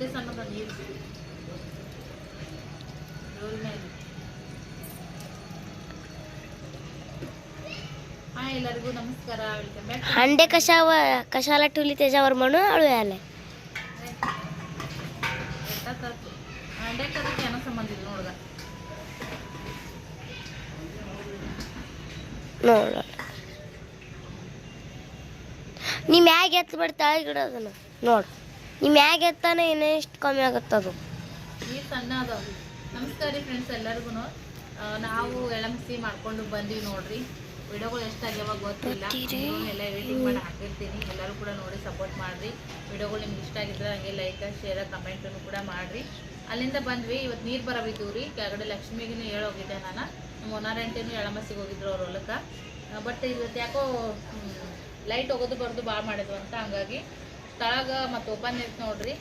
ಇಷ್ಟೇ ಸಣ್ಣದ ನೀರು ಜೋರ್ ಮೇಲೆ हाय ಎಲ್ಲರಿಗೂ ನಮಸ್ಕಾರ ವೆಲ್ಕಮ್ ಬ್ಯಾಕ್ अंडे कशावर कशाला ठेवली त्याच्यावर म्हणून आळू आले ಅಂಡೇಕದಕ್ಕೆ ಏನೋ ಸಂಬಂಧ ಇಲ್ಲ ನೋಡ್ಗ ನೋಡ ನೀ ಮ್ಯಾಗ ಎತ್ತು ಬಿಡ್ ತೆಳಗಿಡೋದನ್ನ ನೋಡು ನೀ ಹೇಗೆ ಎತ್ತಾನೆ ಇನ್ನೆಷ್ಟು ಕಮ್ಮಿ ಆಗುತ್ತದು ನೀರು ಸಣ್ಣ ಅದಾವ ನಮಸ್ಕಾರ ರೀ ಫ್ರೆಂಡ್ಸ್ ಎಲ್ಲರಿಗೂ. ನಾವು ಎಳಂಸಿ ಮಾಡ್ಕೊಂಡು ಬಂದೀವಿ ನೋಡ್ರಿ. ವಿಡಿಯೋಗಳು ಎಷ್ಟಾಗ್ಯಾವ ಗೊತ್ತಿಲ್ಲ. ಎಲ್ಲ ಎಡಿಟಿಂಗ್ ಮಾಡಿ ಹಾಕಿರ್ತೀನಿ. ಎಲ್ಲರೂ ಕೂಡ ನೋಡಿ ಸಪೋರ್ಟ್ ಮಾಡಿರಿ. ವಿಡಿಯೋಗಳು ನಿಮ್ಗೆ ಇಷ್ಟ ಆಗಿದ್ರೆ ಹಂಗೆ ಲೈಕ್ ಶೇರ್ ಕಮೆಂಟನ್ನು ಕೂಡ ಮಾಡಿರಿ. ಅಲ್ಲಿಂದ ಬಂದ್ವಿ. ಇವತ್ತು ನೀರು ಬರವಿದ್ದು ರೀ. ಕೆಳಗಡೆ ಲಕ್ಷ್ಮಿಗೂ ಹೇಳೋಗಿದ್ದೆ ನಾನು. ನಮ್ಮ ಒನಾರೆಂಟಿನೂ ಎಳಮಸಿಗೆ ಹೋಗಿದ್ರು ಅವ್ರ ಹೊಲಕ್ಕೆ. ಬಟ್ ಇವತ್ತು ಯಾಕೋ ಲೈಟ್ ಹೋಗೋದು ಬರೋದು ಭಾಳ ಮಾಡಿದ್ವು ಅಂತ ಹಂಗಾಗಿ ತಳಗ ಮತ್ತು ಓಪನ್ ಇತ್ತು ನೋಡ್ರಿ.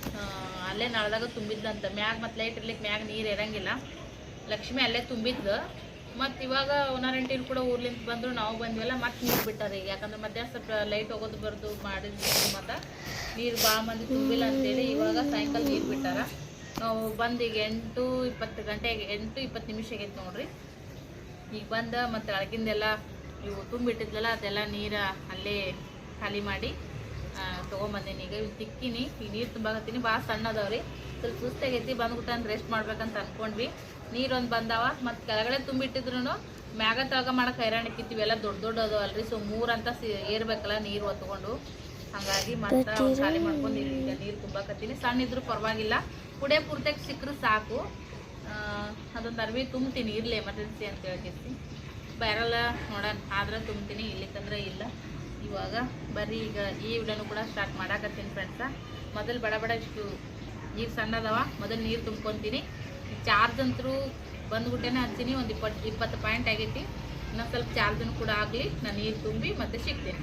ಅಲ್ಲೇ ನಳದಾಗ ತುಂಬಿದ್ದಂತ ಮ್ಯಾಗ ಮತ್ತು ಲೈಟ್ ಇರ್ಲಿಕ್ಕೆ ಮ್ಯಾಗ ನೀರು ಇರಂಗಿಲ್ಲ. ಲಕ್ಷ್ಮಿ ಅಲ್ಲೇ ತುಂಬಿದ್ಲು ಮತ್ತು ಇವಾಗ ಓನರೆಂಟಿನ ಕೂಡ ಊರ್ಲಿಂದ ಬಂದ್ರು, ನಾವು ಬಂದ್ವಲ್ಲ, ಮತ್ತೆ ನೀರು ಬಿಟ್ಟಾರ ಈಗ. ಯಾಕಂದ್ರೆ ಮಧ್ಯಾಹ್ನ ಸ್ವಲ್ಪ ಲೈಟ್ ಹೋಗೋದು ಬರ್ದು ಮಾಡಿದ್ವಿ ಮತ್ತು ನೀರು ಭಾಳ ಮಂದಿ ತುಂಬಿಲ್ಲ ಅಂತೇಳಿ ಇವಾಗ ಸಾಯಂಕಾಲ ನೀರು ಬಿಟ್ಟಾರ. ನಾವು ಬಂದು ಈಗ ಎಂಟು ಇಪ್ಪತ್ತು ಗಂಟೆಗೆ, ಎಂಟು ಇಪ್ಪತ್ತು ನಿಮಿಷ ಆಗೈತೆ ನೋಡ್ರಿ. ಈಗ ಬಂದ ಮತ್ತು ಅಳಗಿಂದೆಲ್ಲ ಇವು ತುಂಬಿಟ್ಟಿದ್ಲಲ್ಲ, ಅದೆಲ್ಲ ನೀರು ಅಲ್ಲೇ ಖಾಲಿ ಮಾಡಿ ತೊಗೊಂಬಂದೀನಿ ಈಗ ಇಲ್ಲಿ ತಿಕ್ಕಿನಿ. ಈ ನೀರು ತುಂಬಾಕತ್ತೀನಿ ಭಾಳ ಸಣ್ಣ ಅದಾವ್ರಿ ಸ್ವಲ್ಪ ಸುಸ್ತಾಗೈತಿ ಬಂದ್ಬಿಟ್ಟು ಅಂತ ರೆಸ್ಟ್ ಮಾಡ್ಬೇಕಂತ ಅನ್ಕೊಂಡ್ವಿ. ನೀರೊಂದು ಬಂದಾವ. ಮತ್ತು ಕೆಳಗಡೆ ತುಂಬಿಟ್ಟಿದ್ರು ಮ್ಯಾಗ ತಳಗ ಮಾಡಕ್ಕೆ ಹೈರಾಣಿಕ್ಕಿತ್ತು ಎಲ್ಲ ದೊಡ್ಡ ದೊಡ್ಡ ಅದಾವ ಅಲ್ರಿ. ಸೊ ಮೂರಂತ ಸಿ ಏರ್ಬೇಕಲ್ಲ ನೀರು ಹೊತ್ಕೊಂಡು. ಹಾಗಾಗಿ ಮತ್ತೆ ಖಾಲಿ ಮಾಡ್ಕೊಂಡು ಈಗ ನೀರು ತುಂಬಾಕತ್ತೀನಿ ಸಣ್ಣ ಇದ್ರೂ ಪರವಾಗಿಲ್ಲ. ಕುಡೆ ಪೂರ್ತಿಯಾಗಿ ಸಿಕ್ಕರು ಸಾಕು. ಅದೊಂದು ಅರ್ವಿ ತುಂಬ್ತೀನಿ. ಇರಲಿ ಎಮರ್ಜೆನ್ಸಿ ಅಂತ ಹೇಳ್ತಿರ್ತೀನಿ. ಬ್ಯಾರಲ್ಲ ನೋಡೋಣ. ಆದ್ರೆ ತುಂಬ್ತೀನಿ. ಇಲ್ಲಿಕಂದ್ರೆ ಇಲ್ಲ. ಇವಾಗ ಬರ್ರಿ ಈಗ ಈ ವಿಡಿಯೋನು ಕೂಡ ಸ್ಟಾರ್ಟ್ ಮಾಡಾಕತ್ತೀನಿ ಫ್ರೆಂಡ್ಸ ಮೊದಲು ಬಡ ಬಡ ಇಷ್ಟು ನೀರು ಸಣ್ಣದವ, ಮೊದಲು ನೀರು ತುಂಬ್ಕೊತೀನಿ. ಚಾರ್ಜ್ ಅಂತರೂ ಬಂದ್ಬಿಟ್ಟೆನೆ ಹಚ್ತೀನಿ, ಒಂದು ಇಪ್ಪತ್ತು ಇಪ್ಪತ್ತು ಪಾಯಿಂಟ್ ಆಗೈತಿ. ಇನ್ನೊಂದು ಸ್ವಲ್ಪ ಚಾರ್ಜನ್ನು ಕೂಡ ಆಗಲಿ, ನಾನು ನೀರು ತುಂಬಿ ಮತ್ತೆ ಸಿಗ್ತೀನಿ.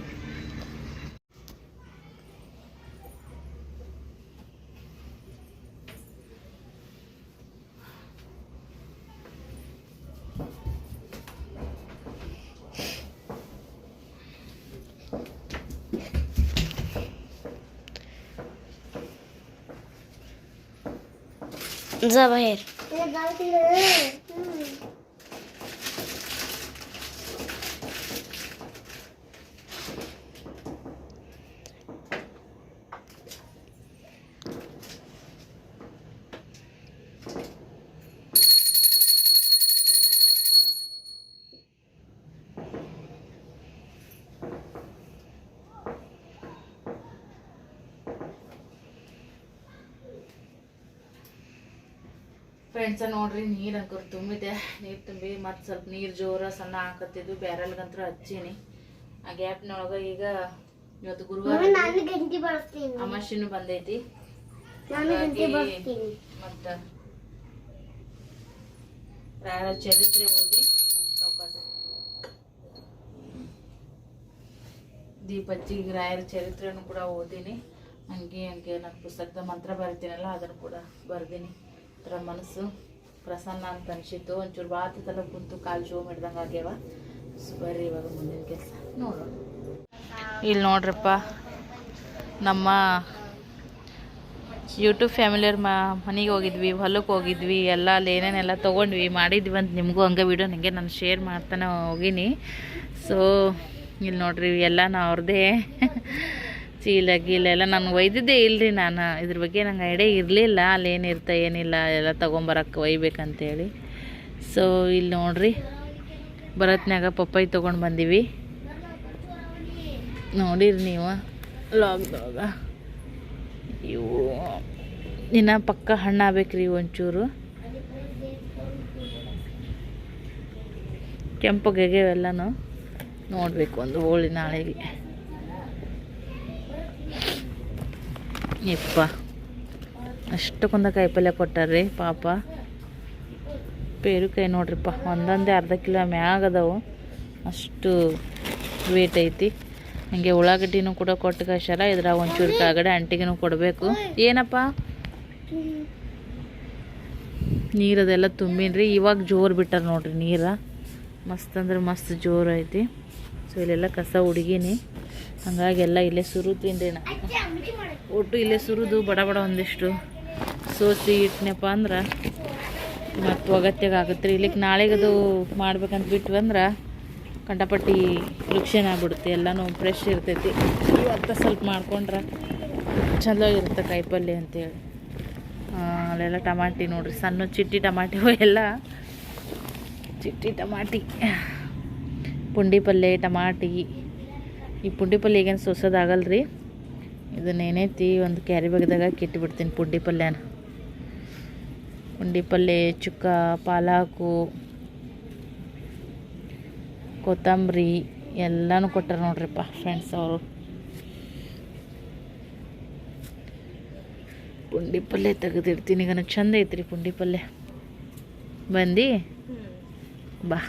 जा बाहेर. ಫ್ರೆಂಡ್ಸ ನೋಡ್ರಿ ನೀರು ಅಂಕರ್ ತುಂಬಿದೆ. ನೀರು ತುಂಬಿ ಮತ್ತು ಸ್ವಲ್ಪ ನೀರು ಜೋರ ಸಣ್ಣ ಹಾಕತ್ತಿದ್ದು ಬ್ಯಾರಲ್ಗಂತ್ರ ಹಚ್ಚೀನಿ. ಆ ಗ್ಯಾಪ್ನೊಳಗೆ ಈಗ ಇವತ್ತು ಗುರುವಾರ ಅಮಾಶಿನೂ ಬಂದೈತಿ. ಮತ್ತ ರಾಯರ ಚರಿತ್ರೆ ಓದಿ ಚೌಕಾಸ ದೀಪ ಹಚ್ಚಿ ಈಗ ರಾಯರ ಚರಿತ್ರೆನು ಕೂಡ ಓದಿನಿ. ಹಂಗೆ ಹಂಗೆ ನಾನು ಪುಸ್ತಕದ ಮಂತ್ರ ಬರ್ತೀನಲ್ಲ ಅದನ್ನು ಕೂಡ ಬರ್ದೀನಿ. ಥರ ಮನಸ್ಸು ಪ್ರಸನ್ನ ಅಂತ ಅನಿಸಿತ್ತು. ಒಂಚೂರು ಬಾತಿತ್ತಲ್ಲ ಕುಂತು ಕಾಲು ಜೋ ಹಿಡ್ದಂಗೆ ಆಗ್ಯಾವ. ಬರ್ರಿ ಇವಾಗ ಮುಂದಿನ ಕೆಲಸ. ನೋಡೋಣ. ಇಲ್ಲಿ ನೋಡ್ರಪ್ಪ, ನಮ್ಮ ಯೂಟ್ಯೂಬ್ ಫ್ಯಾಮಿಲಿಯವ್ರ ಮನೆಗೆ ಹೋಗಿದ್ವಿ ಹೊಲಕ್ಕೆ ಹೋಗಿದ್ವಿ, ಎಲ್ಲ ಅಲ್ಲಿ ಏನೇನೆಲ್ಲ ತೊಗೊಂಡ್ವಿ, ಮಾಡಿದ್ವಿ ಅಂತ ನಿಮಗೂ ಹಂಗೆ ವಿಡಿಯೋ ನನಗೆ ನಾನು ಶೇರ್ ಮಾಡ್ತಾನೆ ಹೋಗೀನಿ. ಸೊ ಇಲ್ಲಿ ನೋಡ್ರಿ ಎಲ್ಲ ನಾ ಅವ್ರದ್ದೇ ಚೀಲ ಗೀಲ ಎಲ್ಲ ನಾನು ಒಯ್ದಿದ್ದೆ ಇಲ್ರಿ ನಾನು. ಇದ್ರ ಬಗ್ಗೆ ನಂಗೆ ಐಡಿಯಾ ಇರಲಿಲ್ಲ. ಅಲ್ಲಿ ಏನಿರ್ತ, ಏನಿಲ್ಲ, ಎಲ್ಲ ತೊಗೊಂಬರಕ್ಕೆ ಒಯ್ಬೇಕಂತೇಳಿ. ಸೊ ಇಲ್ಲಿ ನೋಡ್ರಿ, ಭರತ್ನಾಗ ಪಪ್ಪಾಯಿ ತೊಗೊಂಡು ಬಂದೀವಿ. ನೋಡಿರಿ ನೀವು ಲಾಕ್ದಾಗ ಇವು, ಇನ್ನು ಪಕ್ಕ ಹಣ್ಣು ಆಗ್ಬೇಕ್ರಿ ಒಂಚೂರು. ಕೆಂಪು ಗೆಗೆವೆಲ್ಲನೂ ನೋಡಬೇಕು ಒಂದು ಹೋಳಿ ನಾಳೆಗೆ. ಯಪ್ಪ. ಅಷ್ಟಕ್ಕೊಂದ ಕಾಯಿಪಲ್ಯ ಕೊಟ್ಟಾರ್ರಿ, ಪಾಪ. ಪೇರುಕಾಯಿ ನೋಡ್ರಿಪ್ಪ, ಒಂದೊಂದೇ ಅರ್ಧ ಕಿಲೋ ಮ್ಯಾಗ ಅದಾವು. ಅಷ್ಟು ವೇಟ್ ಐತಿ. ಹಂಗೆ ಉಳ್ಳಾಗಡ್ಡಿನೂ ಕೂಡ ಕೊಟ್ಟು ಕಳ್ಸ್ಯಾರ ಇದ್ರಾಗ ಒಂಚೂರು ಕಾಗಡೆ ಅಂಟಿಗೆನೂ ಕೊಡಬೇಕು. ಏನಪ್ಪ? ನೀರದೆಲ್ಲ ತುಂಬಿನ್ರಿ, ಇವಾಗ ಜೋರು ಬಿಟ್ಟಾರ ನೋಡ್ರಿ ನೀರ. ಮಸ್ತ್ ಅಂದ್ರೆ ಮಸ್ತ್ ಜೋರು ಐತಿ. ಸೊ ಇಲ್ಲೆಲ್ಲ ಕಸ ಹುಡುಗಿನಿ. ಹಂಗಾಗಿ ಎಲ್ಲ ಇಲ್ಲೇ ಸುರುತ್ತೀನಿ ನಾ. ಒಟ್ಟು ಇಲ್ಲೇ ಸುರಿದು ಬಡ ಬಡ ಒಂದಿಷ್ಟು ಸೋಸಿ ಇಟ್ನಪ್ಪ ಅಂದ್ರೆ ಮತ್ತು ಅಗತ್ಯಗ ಆಗುತ್ತೆ ರೀ. ಇಲ್ಲಿಗೆ ನಾಳೆಗದು ಮಾಡ್ಬೇಕಂತ ಬಿಟ್ಟು ಅಂದ್ರೆ ಕಂಟಪಟ್ಟಿ ವೃಕ್ಷನ ಆಗ್ಬಿಡುತ್ತೆ, ಎಲ್ಲನೂ ಫ್ರೆಶ್ ಇರ್ತೈತಿ. ಇವತ್ತು ಸ್ವಲ್ಪ ಮಾಡ್ಕೊಂಡ್ರೆ ಚಲೋ ಇರುತ್ತೆ ಕಾಯಿಪಲ್ಯ ಅಂತೇಳಿ. ಅಲ್ಲೆಲ್ಲ ಟಮಾಟಿ ನೋಡ್ರಿ, ಸಣ್ಣ ಚಿಟ್ಟಿ ಟಮಾಟಿ ಎಲ್ಲ. ಚಿಟ್ಟಿ ಟಮಾಟಿ, ಪುಂಡಿ ಪಲ್ಯ ಟಮಾಟಿ. ಈ ಪುಂಡಿ ಪಲ್ಯ ಈಗೇನು ಸೋಸೋದಾಗಲ್ಲ ರೀ ಇದನ್ನ ಏನೈತಿ ಒಂದು ಕ್ಯಾರಿ ಬ್ಯಾಗ್ದಾಗ ಬಿಡ್ತೀನಿ ಪುಂಡಿ ಪಲ್ಯನ. ಪುಂಡಿ ಪಲ್ಯ ಚುಕ್ಕ ಪಾಲಾಕು ಕೊತ್ತಂಬರಿ ಎಲ್ಲನೂ ಕೊಟ್ಟಾರ ನೋಡ್ರಿಪ್ಪ ಫ್ರೆಂಡ್ಸ್ ಅವರು. ಪುಂಡಿ ಪಲ್ಯ ತೆಗೆದಿಡ್ತೀನಿ. ಈಗ ಚಂದ ಐತ್ರಿ ಪುಂಡಿ ಪಲ್ಯ. ಬಂದು? ಬಾ.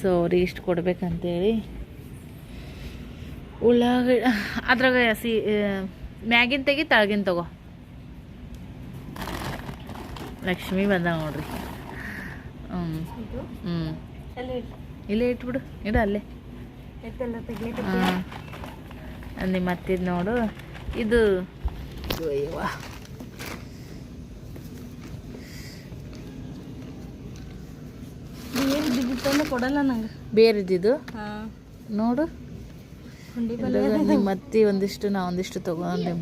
ಸೊ ಅವ್ರಿಗೆ ಇಷ್ಟು ಕೊಡ್ಬೇಕಂತೇಳಿ ಉಳ್ಳಾಗಡ್ಡಿ ಅದ್ರಾಗ ಸಿ ಮ್ಯಾಗಿನ ತೆಗಿ ತಳಗಿನ ತಗೋ. ಲಕ್ಷ್ಮಿ ಬಂದ ನೋಡ್ರಿ. ಹ್ಞೂ ಹ್ಞೂ ಇಲ್ಲೇ ಇಟ್ಬಿಡು ಇಡ ಅಲ್ಲೇ. ಹಾಂ. ನಿಮ್ಮ ಮತ್ತಿದ್ ನೋಡು. ಇದು. ಕೊಡಲ್ಲ ನಂಗೆ. ಬೇರಿದ್ದಿದ್ದು? ಹಾಂ. ನೋಡು. ನಿಮ್ಮ ಅತ್ತಿ ಒಂದಿಷ್ಟು ನಾ ಒಂದಿಷ್ಟು ತಗೊಂಡೆ.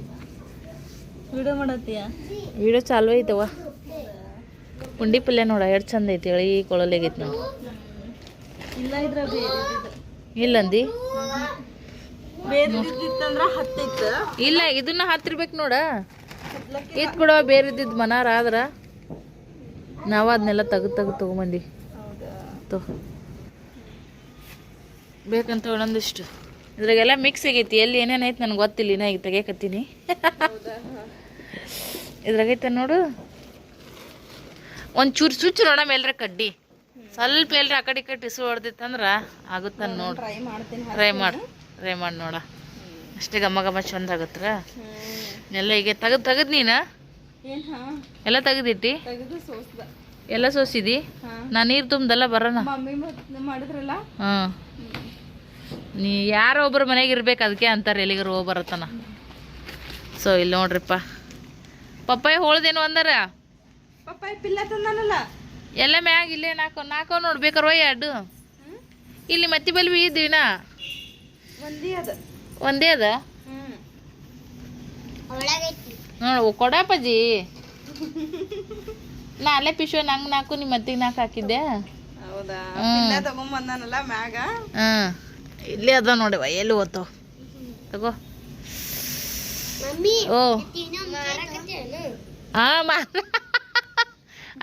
ವಿಡಿಯೋ ಮಾಡತ್ತೀಯ? ವಿಡಿಯೋ ಚಾಲು ಐತವ ಪುಂಡಿ ಪಲ್ಯ ನೋಡ ಎರಡು ಚಂದ ಐತಿ ಎಳಿ ಕೊಳಲಾಗೈತಿ ನೋಡಿ. ಇಲ್ಲ ಇದ್ರ ಇಲ್ಲಂದಿ ಇಲ್ಲ ಇದನ್ನ ಹತ್ತಿರ್ಬೇಕು ನೋಡ. ಇತ್ ಬಿಡವ ಬೇರೆ ಇದ್ದಿದ್ದು ಮನಾರ ಆದ್ರ ನಾವು ಅದನ್ನೆಲ್ಲ ತಗ ತಗ ತಗೊಂಬಂದಿ. ತೊ. ಬೇಕಂತ ಒಂದೊಂದಿಷ್ಟು ಇದ್ರಾಗೆಲ್ಲ ಮಿಕ್ಸ್ ಆಗೈತಿ. ಎಲ್ಲಿ ಏನೇನು ಐತೆ ನನಗೆ ಗೊತ್ತಿಲ್ಲ. ಇನ್ನ ಈಗ ತೆಗಿಯಕತ್ತೀನಿ. ಇದ್ರಾಗೈತೆ ನೋಡು. ಒಂದು ಚೂರು ಚುಚ್ಚು ನೋಡ ಮೇಲ್ರ ಕಡ್ಡಿ. ಸ್ವಲ್ಪ ಎಲ್ರ ಆ ಕಡೆ ಕಟ್ಟಿ ಇಸು ಹೊಡೆದಿತ್ತಂದ್ರೆ ಆಗುತ್ತ ನೋಡು. ಟ್ರೈ ಮಾಡ್ತೀನಿ ಟ್ರೈ ಮಾಡಿ. ಟ್ರೈ ಮಾಡಿ ನೋಡ. ಅಷ್ಟೇ ಗಮ್ಮ ಗಮ್ಮ ಚಂದ ಆಗತ್ರ? ಎಲ್ಲ ಈಗ ತೆಗ್ದು ತೆಗೆದು ನೀನು? ಎಲ್ಲ ತೆಗ್ದಿಟ್ಟಿ? ಎಲ್ಲ ಸೋಸಿದಿ? ನಾನು ನೀರು ತುಂಬದಲ್ಲ ಬರೋಣ ಮಾಡಿದ್ರಲ್ಲ? ಹಾಂ. ನೀ ಯಾರೋ ಒಬ್ಬರು ಮನೆಗೆ ಇರ್ಬೇಕು ಅದಕ್ಕೆ ಅಂತಾರೆ ಎಲ್ಲಿಗಾರು ಹೋಗಿ ಬರತ್ತನ. ಸೊ ಇಲ್ಲಿ ನೋಡ್ರಿಪ್ಪ. ಪಪ್ಪಾಯಿ ಹೋಳ್ದೇನು ಅಂದರ? ಪಪ್ಪಾಯಿ ಪಿಲ್ಲ ತಂದನಲ್ಲ. ಎಲ್ಲ ಮ್ಯಾಗ ಇಲ್ಲೇ ನಾಲ್ಕು ನಾಲ್ಕು ನೋಡ್ಬೇಕಾರ ಎರಡು ಇಲ್ಲಿ ಮತ್ತಿ ಬಲ್ವಿ ಇದ್ದೀವಿನ? ಒಂದೇ ಅದ. ಒಂದೇ ಅದ? ನೋಡ ನೋಡು ಕೊಡಪ್ಪಜ್ಜಿ ನಾ ಅಲ್ಲೇ ಪಿಶು ನಂಗೆ ನಾಲ್ಕು ನಿಮ್ಮ ಮತ್ತಿಗೆ ನಾಲ್ಕು ಹಾಕಿದ್ದೆ. ಹೌದಾ? ಹ್ಮ್. ಪಿಲ್ಲ ತಗೊಂಡ್ ಬಂದಾನಲ್ಲ ಮ್ಯಾಗ? ಹಾಂ ಇಲ್ಲೇ ಅದ ನೋಡಿವ ಎಲ್ಲಿ ಓದ್ತಾವ ತಗೋ. ಓ. ಹಾ ಮಾ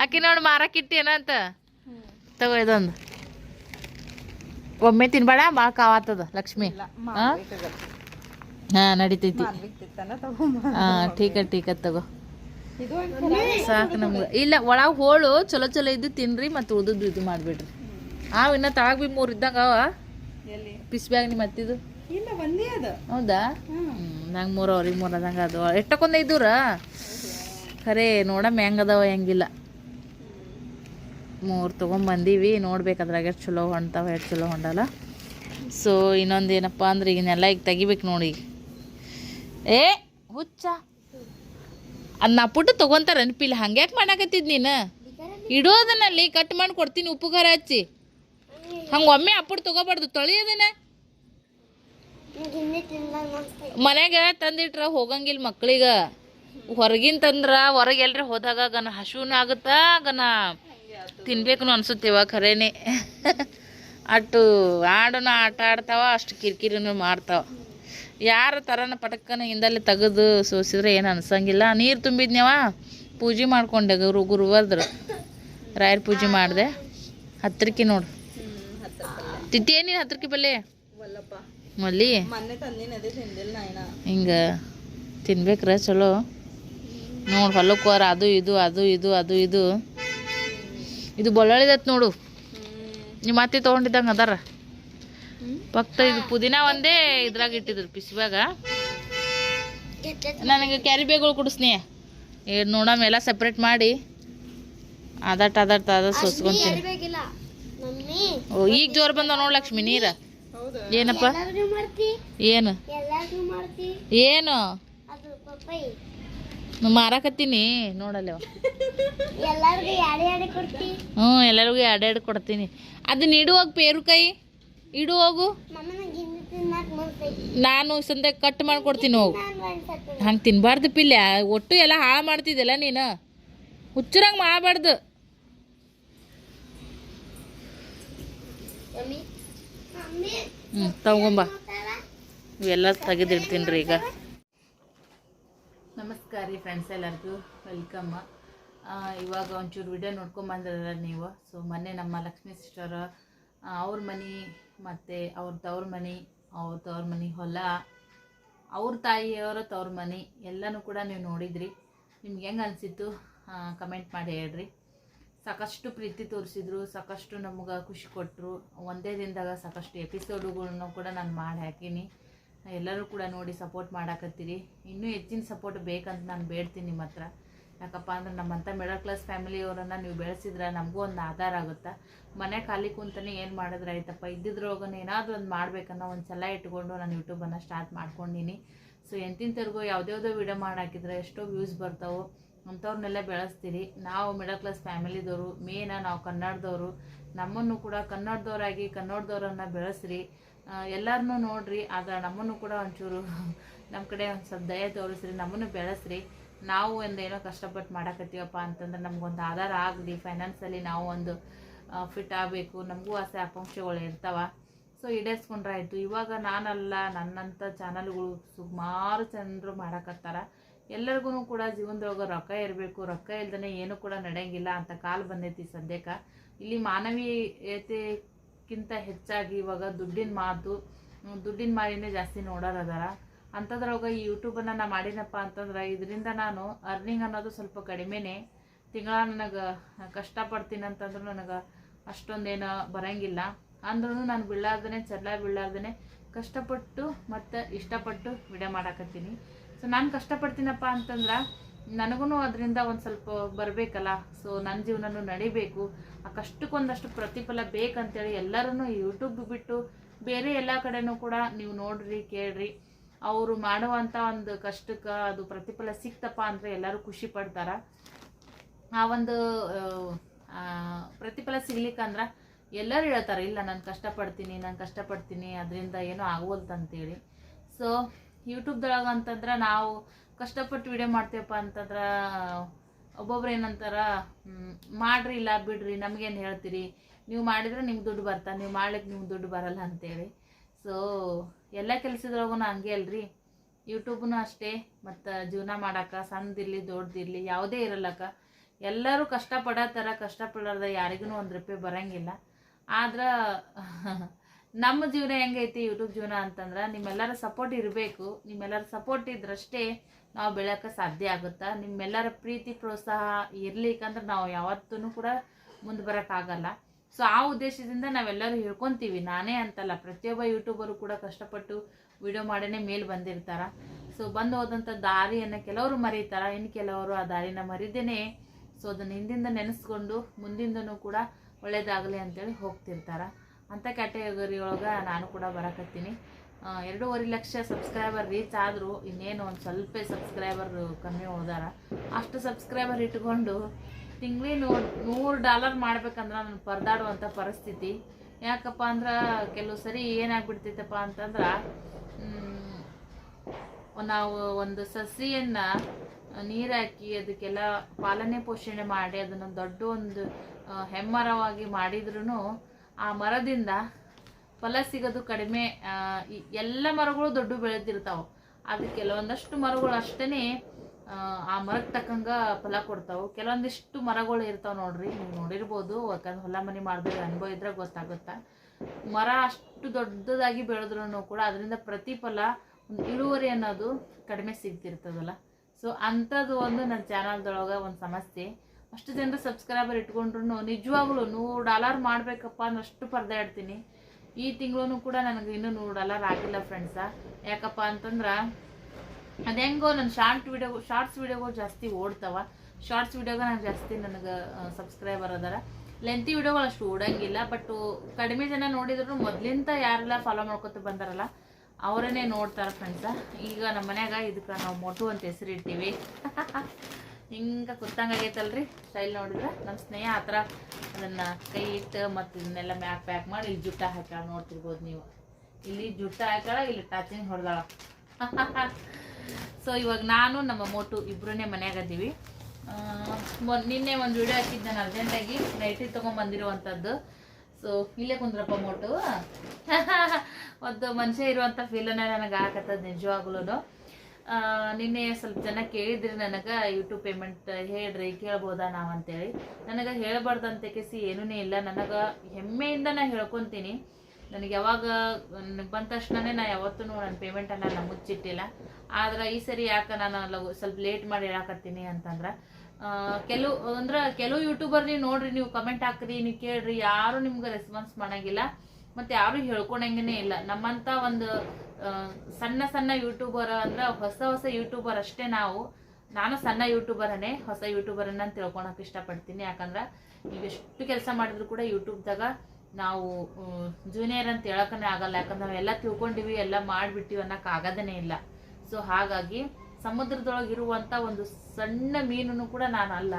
ಆಕಿ ನೋಡಿ ಮಾರಕ್ಕಿಟ್ಟಿ ಏನಂತ ತಗೋ ಇದೊಂದು. ಒಮ್ಮೆ ತಿನ್ಬೇಡ ಭಾಳ ಕಾವಾತದ ಲಕ್ಷ್ಮಿ. ಹಾ ನಡೀತೈತಿ. ಹಾ ಟೀಕ ಠೀಕ ತಗೋ. ಇದು ಸಾಕು ನಮ್ಗೆ. ಇಲ್ಲ ಒಳಗೆ ಹೋಳು ಚಲೋ ಚಲೋ ಇದ್ದು ತಿನ್ರಿ ಮತ್ತು ಉಳಿದು ಇದು ಮಾಡಿಬಿಡ್ರಿ. ಆ ಇನ್ನ ತಳಗ್ ಭೀ ಮೂರು ಇದ್ದಂಗೆ ಅವ ಎಲ್ಲಿ? ಪಿಸ್ ಬ್ಯಾಗ್ ನಿಮ್ಮ ಮತ್ತಿದು ಇಲ್ಲ ಒಂದೇ ಅದ. ಹೌದಾ? ನಂಗೆ ಮೂರು ಅವ್ರಿಗೆ ಮೂರು ಅದಂಗ ಅದು ಎಷ್ಟಕ್ಕೊಂದು ಇದ್ದೂರ? ಖರೆ ನೋಡಮ್ಮ ಹೆಂಗದವ ಹೆಂಗಿಲ್ಲ. ಮೂರು ತೊಗೊಂಬಂದೀವಿ ನೋಡ್ಬೇಕು ಅದ್ರಾಗ ಎಷ್ಟು ಚಲೋ ಹೊಂಡ್ತಾವ ಎಷ್ಟು ಚಲೋ ಹೊಂಡಲ್ಲ. ಸೊ ಇನ್ನೊಂದು ಏನಪ್ಪ ಅಂದ್ರೆ ಈಗಿನೆಲ್ಲ ಈಗ ತೆಗಿಬೇಕು ನೋಡಿ ಏ ಹುಚ್ಚ. ಅದನ್ನ ಪುಟ್ಟು ತೊಗೊಂತಾರ ಅನ್ಪಿಲ್ಲ ಹಂಗ್ಯಾಕೆ ಮಾಡಾಕತ್ತಿದ್ ನೀನು? ಇಡೋದನ್ನಲ್ಲಿ ಕಟ್ ಮಾಡಿ ಕೊಡ್ತೀನಿ ಉಪ್ಪು ಖಾರ ಹಚ್ಚಿ. ಹಂಗೆ ಒಮ್ಮೆ ಅಪ್ಪಡ್ ತೊಗೋಬಾರ್ದು ತೊಳೆಯೋದನ್ನ ಮನೆಗೆ ತಂದಿಟ್ರ ಹೋಗಂಗಿಲ್ಲ ಮಕ್ಳಿಗ. ಹೊರಗಿನ ತಂದ್ರ ಹೊರಗೆ ಎಲ್ರಿ ಹೋದಾಗ ಗನ ಹಸುನ ಆಗುತ್ತಾ ಗನ ತಿನ್ಬೇಕು ಅನ್ಸುತ್ತೇವ ಖರೇನೆ. ಅಟ್ಟು ಆಡನ ಆಟ ಆಡ್ತಾವ ಅಷ್ಟು ಕಿರಿಕಿರಿನೂ ಮಾಡ್ತಾವ. ಯಾರ ಥರನ ಪಟಕ್ಕನ ಹಿಂದಲ್ಲಿ ತೆಗೆದು ಸೋಸಿದ್ರೆ ಏನು ಅನ್ಸಂಗಿಲ್ಲ. ನೀರು ತುಂಬಿದ್ನೇವ ಪೂಜೆ ಮಾಡ್ಕೊಂಡೆ ಗುರು ಗುರುವಾರ್ದ್ರು. ರಾಯರ ಪೂಜೆ ಮಾಡಿದೆ. ಹತ್ತಿರಕ್ಕೆ ನೋಡು. ತಿತ್ತಿ ನೀನು ಹತ್ತಿರಕ್ಕೆ ಪಲ್ಲೆ ಮಲ್ಲಿ? ಹಿಂಗ ತಿನ್ಬೇಕ್ರ ಚಲೋ. ನೋಡಿ ಹೊಲಕ್ಕೋರ ಅದು ಇದು ಅದು ಇದು ಅದು ಇದು. ಇದು ಬೊಳ್ಳಳಿದತ್ ನೋಡು. ನಿಮ್ಮ ಅತ್ತಿ ತೊಗೊಂಡಿದ್ದಂಗೆ ಅದಾರ? ಪಕ್ಕ ಇದು ಪುದೀನ ಒಂದೇ ಇದ್ರಾಗ ಇಟ್ಟಿದ್ರು ಪಿಸಿವಾಗ. ನನಗೆ ಕ್ಯಾರಿ ಕುಡಿಸ್ನಿ ಕುಡಿಸ್ನಿ ನೋಡಮ್ ಎಲ್ಲ ಸಪ್ರೇಟ್ ಮಾಡಿ. ಅದಟ್ ಅದಟ್ ಅದ ಸೋಸ್ಕೊಂತೀನಿ. ಓ ಈಗ ಜೋರ್ ಬಂದ ನೋಡ್ ಲಕ್ಷ್ಮಿ ನೀರ. ಏನಪ್ಪ? ಏನು? ಏನು? ಮಾರಾಕತ್ತೀನಿ ನೋಡಲ್ಲ ಎಲ್ಲರಿಗೂ ಎರಡು ಎರಡು ಹ್ಞೂ ಕೊಡ್ತೀನಿ. ಅದನ್ನ ಇಡುವಾಗ ಪೇರುಕಾಯಿ ಪೇರು ಕೈ. ಇಡು ಹೋಗು. ಮಮ್ಮನ ಗಿಂಡಿ ತಿನ್ನಕ್ ಮನ್ಸೈತಿ. ನಾನು ಸಂತೆ ಕಟ್ ಮಾಡ್ಕೊಡ್ತೀನಿ ಹೋಗು. ಹಂಗೆ ತಿನ್ಬಾರ್ದು ಪಿಲ್ಯ. ಒಟ್ಟು ಎಲ್ಲ ಹಾಳು ಮಾಡ್ತಿದ್ದಲ್ಲ ನೀನು. ಹುಚ್ಚರಂಗೆ ಮಾಡಬಾರ್ದು. ಹ್ಞೂ ತಗೊಂಬ. ಇವೆಲ್ಲ ತೆಗೆದಿಡ್ತೀನಿ ರೀ ಈಗ. ನಮಸ್ಕಾರ ರೀ ಫ್ರೆಂಡ್ಸ್ ಎಲ್ಲರಿಗೂ. ವೆಲ್ಕಮ್ ಇವಾಗ ಒಂಚೂರು ವಿಡಿಯೋ ನೋಡ್ಕೊಂಬಂದ್ರಲ್ಲ ನೀವು. ಸೊ ಮೊನ್ನೆ ನಮ್ಮ ಲಕ್ಷ್ಮೀ ಸಿಸ್ಟರ್ ಅವ್ರ ಮನೆ ಮತ್ತು ಅವ್ರ ತವ್ರ ಮನೆ, ಅವ್ರ ತವ್ರ ಮನೆ ಹೊಲ, ಅವ್ರ ತಾಯಿಯವರ ತವ್ರ ಮನೆ ಎಲ್ಲನೂ ಕೂಡ ನೀವು ನೋಡಿದ್ರಿ. ನಿಮ್ಗೆ ಹೆಂಗೆ ಅನಿಸಿತ್ತು? ಕಮೆಂಟ್ ಮಾಡಿ ಹೇಳ್ರಿ. ಸಾಕಷ್ಟು ಪ್ರೀತಿ ತೋರಿಸಿದ್ರು, ಸಾಕಷ್ಟು ನಮ್ಗೆ ಖುಷಿ ಕೊಟ್ಟರು ಒಂದೇ ದಿನದಾಗ ಸಾಕಷ್ಟು ಎಪಿಸೋಡುಗಳನ್ನು ಕೂಡ ನಾನು ಮಾಡಿ ಹಾಕೀನಿ. ಎಲ್ಲರೂ ಕೂಡ ನೋಡಿ ಸಪೋರ್ಟ್ ಮಾಡಾಕತ್ತೀರಿ. ಇನ್ನೂ ಹೆಚ್ಚಿನ ಸಪೋರ್ಟ್ ಬೇಕಂತ ನಾನು ಬೇಡ್ತೀನಿ ನಿಮ್ಮ ಹತ್ರ ಯಾಕಪ್ಪ ಅಂದ್ರೆ ನಮ್ಮಂಥ ಮಿಡಲ್ ಕ್ಲಾಸ್ ಫ್ಯಾಮಿಲಿಯವರನ್ನು ನೀವು ಬೆಳೆಸಿದ್ರೆ ನಮಗೂ ಒಂದು ಆಧಾರ ಆಗುತ್ತೆ? ಮನೆ ಖಾಲಿ ಕುಂತಾನೆ ಏನು ಮಾಡಿದ್ರೆ ಆಯ್ತಪ್ಪ? ಇದ್ದಿದ್ರೊಳಗನೆ ಏನಾದರೂ ಒಂದು ಮಾಡ್ಬೇಕನ್ನೋ ಒಂದು ಸಲ ಇಟ್ಕೊಂಡು ನಾನು ಯೂಟ್ಯೂಬನ್ನು ಸ್ಟಾರ್ಟ್ ಮಾಡ್ಕೊಂಡಿನಿ. ಸೊ ಎಂತಿಂತರ್ಗೂ ಯಾವುದ್ಯಾವುದೋ ವಿಡಿಯೋ ಮಾಡಾಕಿದ್ರೆ ಎಷ್ಟೋ ವ್ಯೂಸ್ ಬರ್ತಾವೆ. ಅಂಥವ್ರನ್ನೆಲ್ಲ ಬೆಳೆಸ್ತೀರಿ. ನಾವು ಮಿಡಲ್ ಕ್ಲಾಸ್ ಫ್ಯಾಮಿಲಿದವರು ಮೇನ ನಾವು ಕನ್ನಡದವರು, ನಮ್ಮನ್ನು ಕೂಡ ಕನ್ನಡದವರಾಗಿ ಕನ್ನಡದವರನ್ನು ಬೆಳೆಸ್ರಿ. ಎಲ್ಲರನ್ನೂ ನೋಡ್ರಿ ಆದ್ರೆ ನಮ್ಮನ್ನು ಕೂಡ ಒಂಚೂರು ನಮ್ಮ ಕಡೆ ಒಂದು ಸ್ವಲ್ಪ ದಯ ತೋರಿಸ್ರಿ, ನಮ್ಮನ್ನು ಬೆಳೆಸ್ರಿ. ನಾವು ಒಂದು ಏನೋ ಕಷ್ಟಪಟ್ಟು ಮಾಡಕತ್ತೀವಪ್ಪ ಅಂತಂದ್ರೆ ನಮ್ಗೊಂದು ಆಧಾರ ಆಗಲಿ ಫೈನಾನ್ಸಲ್ಲಿ ನಾವು ಒಂದು ಫಿಟ್ ಆಗಬೇಕು, ನಮಗೂ ಆಸೆ ಆಕಾಂಕ್ಷೆಗಳು ಇರ್ತಾವ. ಸೊ ಈಡೇರಿಸ್ಕೊಂಡ್ರೆ ಆಯಿತು. ಇವಾಗ ನಾನಲ್ಲ ನನ್ನಂಥ ಚಾನಲ್ಗಳು ಸುಮಾರು ಜನರು ಮಾಡಕತ್ತಾರ. ಎಲ್ಲರಿಗೂ ಕೂಡ ಜೀವನದೊಳಗೆ ರೊಕ್ಕ ಇರಬೇಕು, ರೊಕ್ಕ ಇಲ್ದೇ ಏನು ಕೂಡ ನಡೆಯಂಗಿಲ್ಲ ಅಂತ ಕಾಲ ಬಂದೈತಿ ಸದ್ಯಕ್ಕೆ ಇಲ್ಲಿ ಮಾನವೀಯತೆಗಿಂತ ಹೆಚ್ಚಾಗಿ ಇವಾಗ ದುಡ್ಡಿನ ಮಾತು ದುಡ್ಡಿನ ಮಾರಿನೇ ಜಾಸ್ತಿ ನೋಡೋರದಾರ. ಅಂಥದ್ರೊಳಗೆ ಈ ಯೂಟ್ಯೂಬನ್ನು ನಾನು ಮಾಡಿನಪ್ಪ ಅಂತಂದ್ರೆ ಇದರಿಂದ ನಾನು ಅರ್ನಿಂಗ್ ಅನ್ನೋದು ಸ್ವಲ್ಪ ಕಡಿಮೆನೇ. ತಿಂಗಳ ನನಗೆ ಕಷ್ಟಪಡ್ತೀನಿ ಅಂತಂದ್ರೆ ನನಗೆ ಅಷ್ಟೊಂದೇನು ಬರಂಗಿಲ್ಲ. ಅಂದ್ರೂ ನಾನು ಬೀಳಾರ್ದೇ ಚರ್ಲ ಬೀಳಾರ್ದೇ ಕಷ್ಟಪಟ್ಟು ಮತ್ತು ಇಷ್ಟಪಟ್ಟು ವಿಡಿಯೋ ಮಾಡಾಕತ್ತೀನಿ. ಸೊ ನಾನು ಕಷ್ಟಪಡ್ತೀನಪ್ಪ ಅಂತಂದ್ರೆ ನನಗೂ ಅದರಿಂದ ಒಂದು ಸ್ವಲ್ಪ ಬರಬೇಕಲ್ಲ. ಸೊ ನನ್ನ ಜೀವನನೂ ನಡಿಬೇಕು. ಆ ಕಷ್ಟಕ್ಕೊಂದಷ್ಟು ಪ್ರತಿಫಲ ಬೇಕಂತೇಳಿ ಎಲ್ಲರೂ ಯೂಟ್ಯೂಬ್ ಬಿಟ್ಟು ಬೇರೆ ಎಲ್ಲ ಕಡೆನೂ ಕೂಡ ನೀವು ನೋಡ್ರಿ, ಕೇಳ್ರಿ. ಅವರು ಮಾಡುವಂಥ ಒಂದು ಕಷ್ಟಕ್ಕೆ ಅದು ಪ್ರತಿಫಲ ಸಿಕ್ತಪ್ಪ ಅಂದರೆ ಎಲ್ಲರೂ ಖುಷಿ ಪಡ್ತಾರೆ. ಆ ಒಂದು ಪ್ರತಿಫಲ ಸಿಗ್ಲಿಕ್ಕಂದ್ರೆ ಎಲ್ಲರೂ ಹೇಳ್ತಾರೆ, ಇಲ್ಲ, ನಾನು ಕಷ್ಟಪಡ್ತೀನಿ ನಾನು ಕಷ್ಟಪಡ್ತೀನಿ, ಅದರಿಂದ ಏನೂ ಆಗೋದಂತೇಳಿ ಸೊ ಯೂಟ್ಯೂಬ್ದೊಳಗೆ ಅಂತಂದ್ರೆ ನಾವು ಕಷ್ಟಪಟ್ಟು ವಿಡಿಯೋ ಮಾಡ್ತೇವಪ್ಪ ಅಂತಂದ್ರೆ ಒಬ್ಬೊಬ್ರು ಏನಂತಾರ ಮಾಡ್ರಿ ಇಲ್ಲ ಬಿಡ್ರಿ, ನಮಗೇನು ಹೇಳ್ತೀರಿ? ನೀವು ಮಾಡಿದ್ರೆ ನಿಮ್ಗೆ ದುಡ್ಡು ಬರ್ತಾ, ನೀವು ಮಾಡ್ಲಿಕ್ಕೆ ನಿಮ್ಗೆ ದುಡ್ಡು ಬರಲ್ಲ ಅಂತೇಳಿ. ಸೊ ಎಲ್ಲ ಕೆಲಸದೊಳಗೂ ಹಂಗೆ ಅಲ್ರಿ. ಯೂಟ್ಯೂಬ್ನು ಅಷ್ಟೇ, ಮತ್ತು ಜೀವನ ಮಾಡಕ್ಕೆ ಸಣ್ಣದಿರಲಿ, ದೊಡ್ಡದಿರಲಿ, ಯಾವುದೇ ಇರಲ್ಲಕ್ಕ. ಎಲ್ಲರೂ ಕಷ್ಟಪಡತ್ತಾರ ಕಷ್ಟಪಡಾರ್ದ ಯಾರಿಗೂ ಒಂದು ರೂಪಾಯಿ ಬರಂಗಿಲ್ಲ. ಆದ್ರೆ ನಮ್ಮ ಜೀವನ ಹೆಂಗೈತಿ ಯೂಟ್ಯೂಬ್ ಜೀವನ ಅಂತಂದ್ರೆ ನಿಮ್ಮೆಲ್ಲರ ಸಪೋರ್ಟ್ ಇರಬೇಕು. ನಿಮ್ಮೆಲ್ಲರ ಸಪೋರ್ಟ್ ಇದ್ರಷ್ಟೇ ನಾವು ಬೆಳೆಯೋಕ್ಕೆ ಸಾಧ್ಯ ಆಗುತ್ತಾ? ನಿಮ್ಮೆಲ್ಲರ ಪ್ರೀತಿ, ಪ್ರೋತ್ಸಾಹ ಇರ್ಲಿಕ್ಕಂದ್ರೆ ನಾವು ಯಾವತ್ತೂ ಕೂಡ ಮುಂದೆ ಬರೋಕ್ಕಾಗಲ್ಲ ಸೊ ಆ ಉದ್ದೇಶದಿಂದ ನಾವೆಲ್ಲರೂ ಹೇಳ್ಕೊತೀವಿ ನಾನೇ ಅಂತಲ್ಲ, ಪ್ರತಿಯೊಬ್ಬ ಯೂಟ್ಯೂಬರು ಕೂಡ ಕಷ್ಟಪಟ್ಟು ವಿಡಿಯೋ ಮಾಡೇ ಮೇಲೆ ಬಂದಿರ್ತಾರೆ. ಸೊ ಬಂದು ಹೋದಂಥ ದಾರಿಯನ್ನು ಕೆಲವರು ಮರೀತಾರ. ಇನ್ನು ಕೆಲವರು ಆ ದಾರಿನ ಮರಿದೇನೆ ಸೊ ಅದನ್ನು ಹಿಂದಿಂದ ನೆನೆಸ್ಕೊಂಡು ಮುಂದಿಂದನೂ ಕೂಡ ಒಳ್ಳೇದಾಗಲಿ ಅಂತೇಳಿ ಹೋಗ್ತಿರ್ತಾರ. ಅಂಥ ಕ್ಯಾಟಗರಿ ಒಳಗೆ ನಾನು ಕೂಡ ಬರಕತ್ತೀನಿ. ಎರಡೂವರೆ ಲಕ್ಷ ಸಬ್ಸ್ಕ್ರೈಬರ್ ರೀಚ್ ಆದರೂ ಇನ್ನೇನು ಒಂದು ಸ್ವಲ್ಪ ಸಬ್ಸ್ಕ್ರೈಬರ್ ಕಮ್ಮಿ ಹೋದಾರ. ಅಷ್ಟು ಸಬ್ಸ್ಕ್ರೈಬರ್ ಇಟ್ಕೊಂಡು ತಿಂಗ್ಳಿ ನೂರು ನೂರು ಡಾಲರ್ ಮಾಡ್ಬೇಕಂದ್ರೆ ನಾನು ಪರದಾಡುವಂಥ ಪರಿಸ್ಥಿತಿ. ಯಾಕಪ್ಪ ಅಂದ್ರೆ ಕೆಲವು ಸರಿ ಏನಾಗ್ಬಿಡ್ತೈತಪ್ಪ ಅಂತಂದ್ರೆ ನಾವು ಒಂದು ಸಸಿಯನ್ನು ನೀರು ಹಾಕಿ ಅದಕ್ಕೆಲ್ಲ ಪಾಲನೆ ಪೋಷಣೆ ಮಾಡಿ ಅದನ್ನು ದೊಡ್ಡ ಒಂದು ಹೆಮ್ಮರವಾಗಿ ಮಾಡಿದ್ರೂ ಆ ಮರದಿಂದ ಫಲ ಸಿಗೋದು ಕಡಿಮೆ ಎಲ್ಲ ಮರಗಳು ದೊಡ್ಡ ಬೆಳೆದಿರ್ತಾವೆ. ಆದರೆ ಕೆಲವೊಂದಷ್ಟು ಮರಗಳು ಅಷ್ಟೇ ಆ ಮರಕ್ಕೆ ತಕ್ಕಂಗ ಫಲ ಕೊಡ್ತಾವೆ. ಕೆಲವೊಂದಿಷ್ಟು ಮರಗಳು ಇರ್ತಾವೆ ನೋಡ್ರಿ, ನೀವು ನೋಡಿರ್ಬೋದು. ಯಾಕಂದ್ರೆ ಹೊಲ ಮನೆ ಮಾಡಿದ್ರೆ ಅನುಭವ ಇದ್ರೆ ಗೊತ್ತಾಗುತ್ತೆ. ಮರ ಅಷ್ಟು ದೊಡ್ಡದಾಗಿ ಬೆಳೆದ್ರೂ ಕೂಡ ಅದರಿಂದ ಪ್ರತಿಫಲ ಇಳುವರಿ ಅನ್ನೋದು ಕಡಿಮೆ ಸಿಗ್ತಿರ್ತದಲ್ಲ. ಸೊ ಅಂಥದ್ದು ಒಂದು ನನ್ನ ಚಾನಲ್ದೊಳಗೆ ಒಂದು ಸಮಸ್ಯೆ. ಅಷ್ಟು ಜನರು ಸಬ್ಸ್ಕ್ರೈಬರ್ ಇಟ್ಕೊಂಡ್ರು ನಿಜವಾಗ್ಲೂ ನೂರು ಡಾಲರ್ ಮಾಡಬೇಕಪ್ಪ ಅನ್ನೋಷ್ಟು ಪರದಾಡ್ತೀನಿ ಈ ತಿಂಗಳೂ ಕೂಡ ನನಗೆ ಇನ್ನೂ ನೂರು ಡಾಲರ್ ಆಗಿಲ್ಲ ಫ್ರೆಂಡ್ಸ ಯಾಕಪ್ಪ ಅಂತಂದ್ರೆ ಅದು ಹೆಂಗೋ ನನ್ನ ಶಾರ್ಟ್ ವಿಡಿಯೋ ಶಾರ್ಟ್ಸ್ ವಿಡಿಯೋಗಳು ಜಾಸ್ತಿ ಓಡ್ತಾವ. ಶಾರ್ಟ್ಸ್ ವೀಡಿಯೋಗ ನಾನು ಜಾಸ್ತಿ ನನಗೆ ಸಬ್ಸ್ಕ್ರೈಬರ್ ಅದಾರ. ಲೆಂತಿ ವಿಡಿಯೋಗಳು ಅಷ್ಟು ಓಡಂಗಿಲ್ಲ ಬಟ್ ಕಡಿಮೆ ಜನ ನೋಡಿದ್ರು ಮೊದಲಿಂದ ಯಾರೆಲ್ಲ ಫಾಲೋ ಮಾಡ್ಕೊತ ಬಂದಾರಲ್ಲ, ಅವರನ್ನೇ ನೋಡ್ತಾರೆ ಫ್ರೆಂಡ್ಸ ಈಗ ನಮ್ಮ ಮನೆಯಾಗ ಇದಕ್ಕೆ ನಾವು ಮೊಟು ಅಂತ ಹೆಸರು ಇಡ್ತೀವಿ ಹಿಂಗೆ ಕುತ್ತಂಗಾಗೈತಲ್ರಿ ಸ್ಟೈಲ್ ನೋಡಿದ್ರೆ ನಮ್ಮ ಸ್ನೇಹ ಆ ಥರ ಅದನ್ನು ಕೈ ಇಟ್ಟು ಮತ್ತು ಇದನ್ನೆಲ್ಲ ಮ್ಯಾಕ್ ಪ್ಯಾಕ್ ಮಾಡಿ ಇಲ್ಲಿ ಜುಟ್ಟ ಹಾಕ್ಯಾಳ ನೋಡ್ತಿರ್ಬೋದು ನೀವು. ಇಲ್ಲಿ ಜುಟ್ಟ ಹಾಕ್ಯಾಳ, ಇಲ್ಲಿ ಟಾಚಿಂಗ್ ಹೊಡೆದಾಳ. ಸೊ ಇವಾಗ ನಾನು ನಮ್ಮ ಮೋಟು ಇಬ್ಬರನ್ನೇ ಮನೆಯಾಗ ಮೊನ್, ನಿನ್ನೆ ಒಂದು ವಿಡಿಯೋ ಹಾಕಿದ್ದು ನಾನು ಅರ್ಜೆಂಟಾಗಿ ನೈಟಿ ತೊಗೊಂಬಂದಿರುವಂಥದ್ದು ಸೊ ಇಲ್ಲೇ ಕುಂದ್ರಪ್ಪ ಮೋಟು. ಒಂದು ಮನುಷ್ಯ ಇರುವಂಥ ಫೀಲನ್ನ ನನಗೆ ಹಾಕತ್ತದ ನಿಜವಾಗ್ಲೂ ನಿನ್ನೆ ಸ್ವಲ್ಪ ಜನ ಕೇಳಿದ್ರಿ ನನಗೆ ಯೂಟ್ಯೂಬ್ ಪೇಮೆಂಟ್ ಹೇಳ್ರಿ, ಕೇಳ್ಬೋದಾ ನಾವು ಅಂತೇಳಿ ನನಗೆ ಹೇಳಬಾರ್ದಂತ ಕೆಸಿ ಏನೂ ಇಲ್ಲ, ನನಗೆ ಹೆಮ್ಮೆಯಿಂದ ನಾ ಹೇಳ್ಕೊತೀನಿ. ನನಗೆ ಯಾವಾಗ ಬಂದ ತಕ್ಷಣನೇ ನಾ ಯಾವತ್ತೂ ನನ್ನ ಪೇಮೆಂಟನ್ನು ನಾನು ಮುಚ್ಚಿಟ್ಟಿಲ್ಲ. ಆದ್ರೆ ಈ ಸರಿ ಯಾಕೆ ನಾನು ಸ್ವಲ್ಪ ಲೇಟ್ ಮಾಡಿ ಹೇಳಕತ್ತೀನಿ ಅಂತಂದ್ರೆ ಕೆಲವು, ಅಂದ್ರೆ ಕೆಲವು ಯೂಟ್ಯೂಬರ್ ನೀವು ನೋಡ್ರಿ, ನೀವು ಕಮೆಂಟ್ ಹಾಕ್ರಿ, ನೀವು ಕೇಳ್ರಿ, ಯಾರು ನಿಮ್ಗೆ ರೆಸ್ಪಾನ್ಸ್ ಮಾಡಂಗಿಲ್ಲ. ಮತ್ತೆ ಯಾರು ಹೇಳ್ಕೊಳಂಗೇ ಇಲ್ಲ. ನಮ್ಮಂತ ಒಂದು ಸಣ್ಣ ಸಣ್ಣ ಯೂಟ್ಯೂಬರ್ ಅಂದ್ರೆ ಹೊಸ ಹೊಸ ಯೂಟ್ಯೂಬರ್ ಅಷ್ಟೇ ನಾವು. ನಾನು ಸಣ್ಣ ಯೂಟ್ಯೂಬರನ್ನೇ ಹೊಸ ಯೂಟ್ಯೂಬರನ್ನ ಅಂತ ತಿಳ್ಕೊಳಕ್ ಇಷ್ಟಪಡ್ತೀನಿ. ಯಾಕಂದ್ರೆ ಈಗ ಎಷ್ಟು ಕೆಲಸ ಮಾಡಿದ್ರು ಕೂಡ ಯೂಟ್ಯೂಬ್ದಾಗ ನಾವು ಜೂನಿಯರ್ ಅಂತ ಹೇಳಕ್ಕನೇ ಆಗಲ್ಲ. ಯಾಕಂದ್ರೆ ನಾವೆಲ್ಲ ತಿಳ್ಕೊಂಡಿವಿ, ಎಲ್ಲ ಮಾಡಿಬಿಟ್ಟಿವಿ ಅನ್ನಕ್ಕೆ ಆಗೋದೇ ಇಲ್ಲ. ಸೊ ಹಾಗಾಗಿ ಸಮುದ್ರದೊಳಗೆ ಇರುವಂಥ ಒಂದು ಸಣ್ಣ ಮೀನು ಕೂಡ ನಾನು ಅಲ್ಲ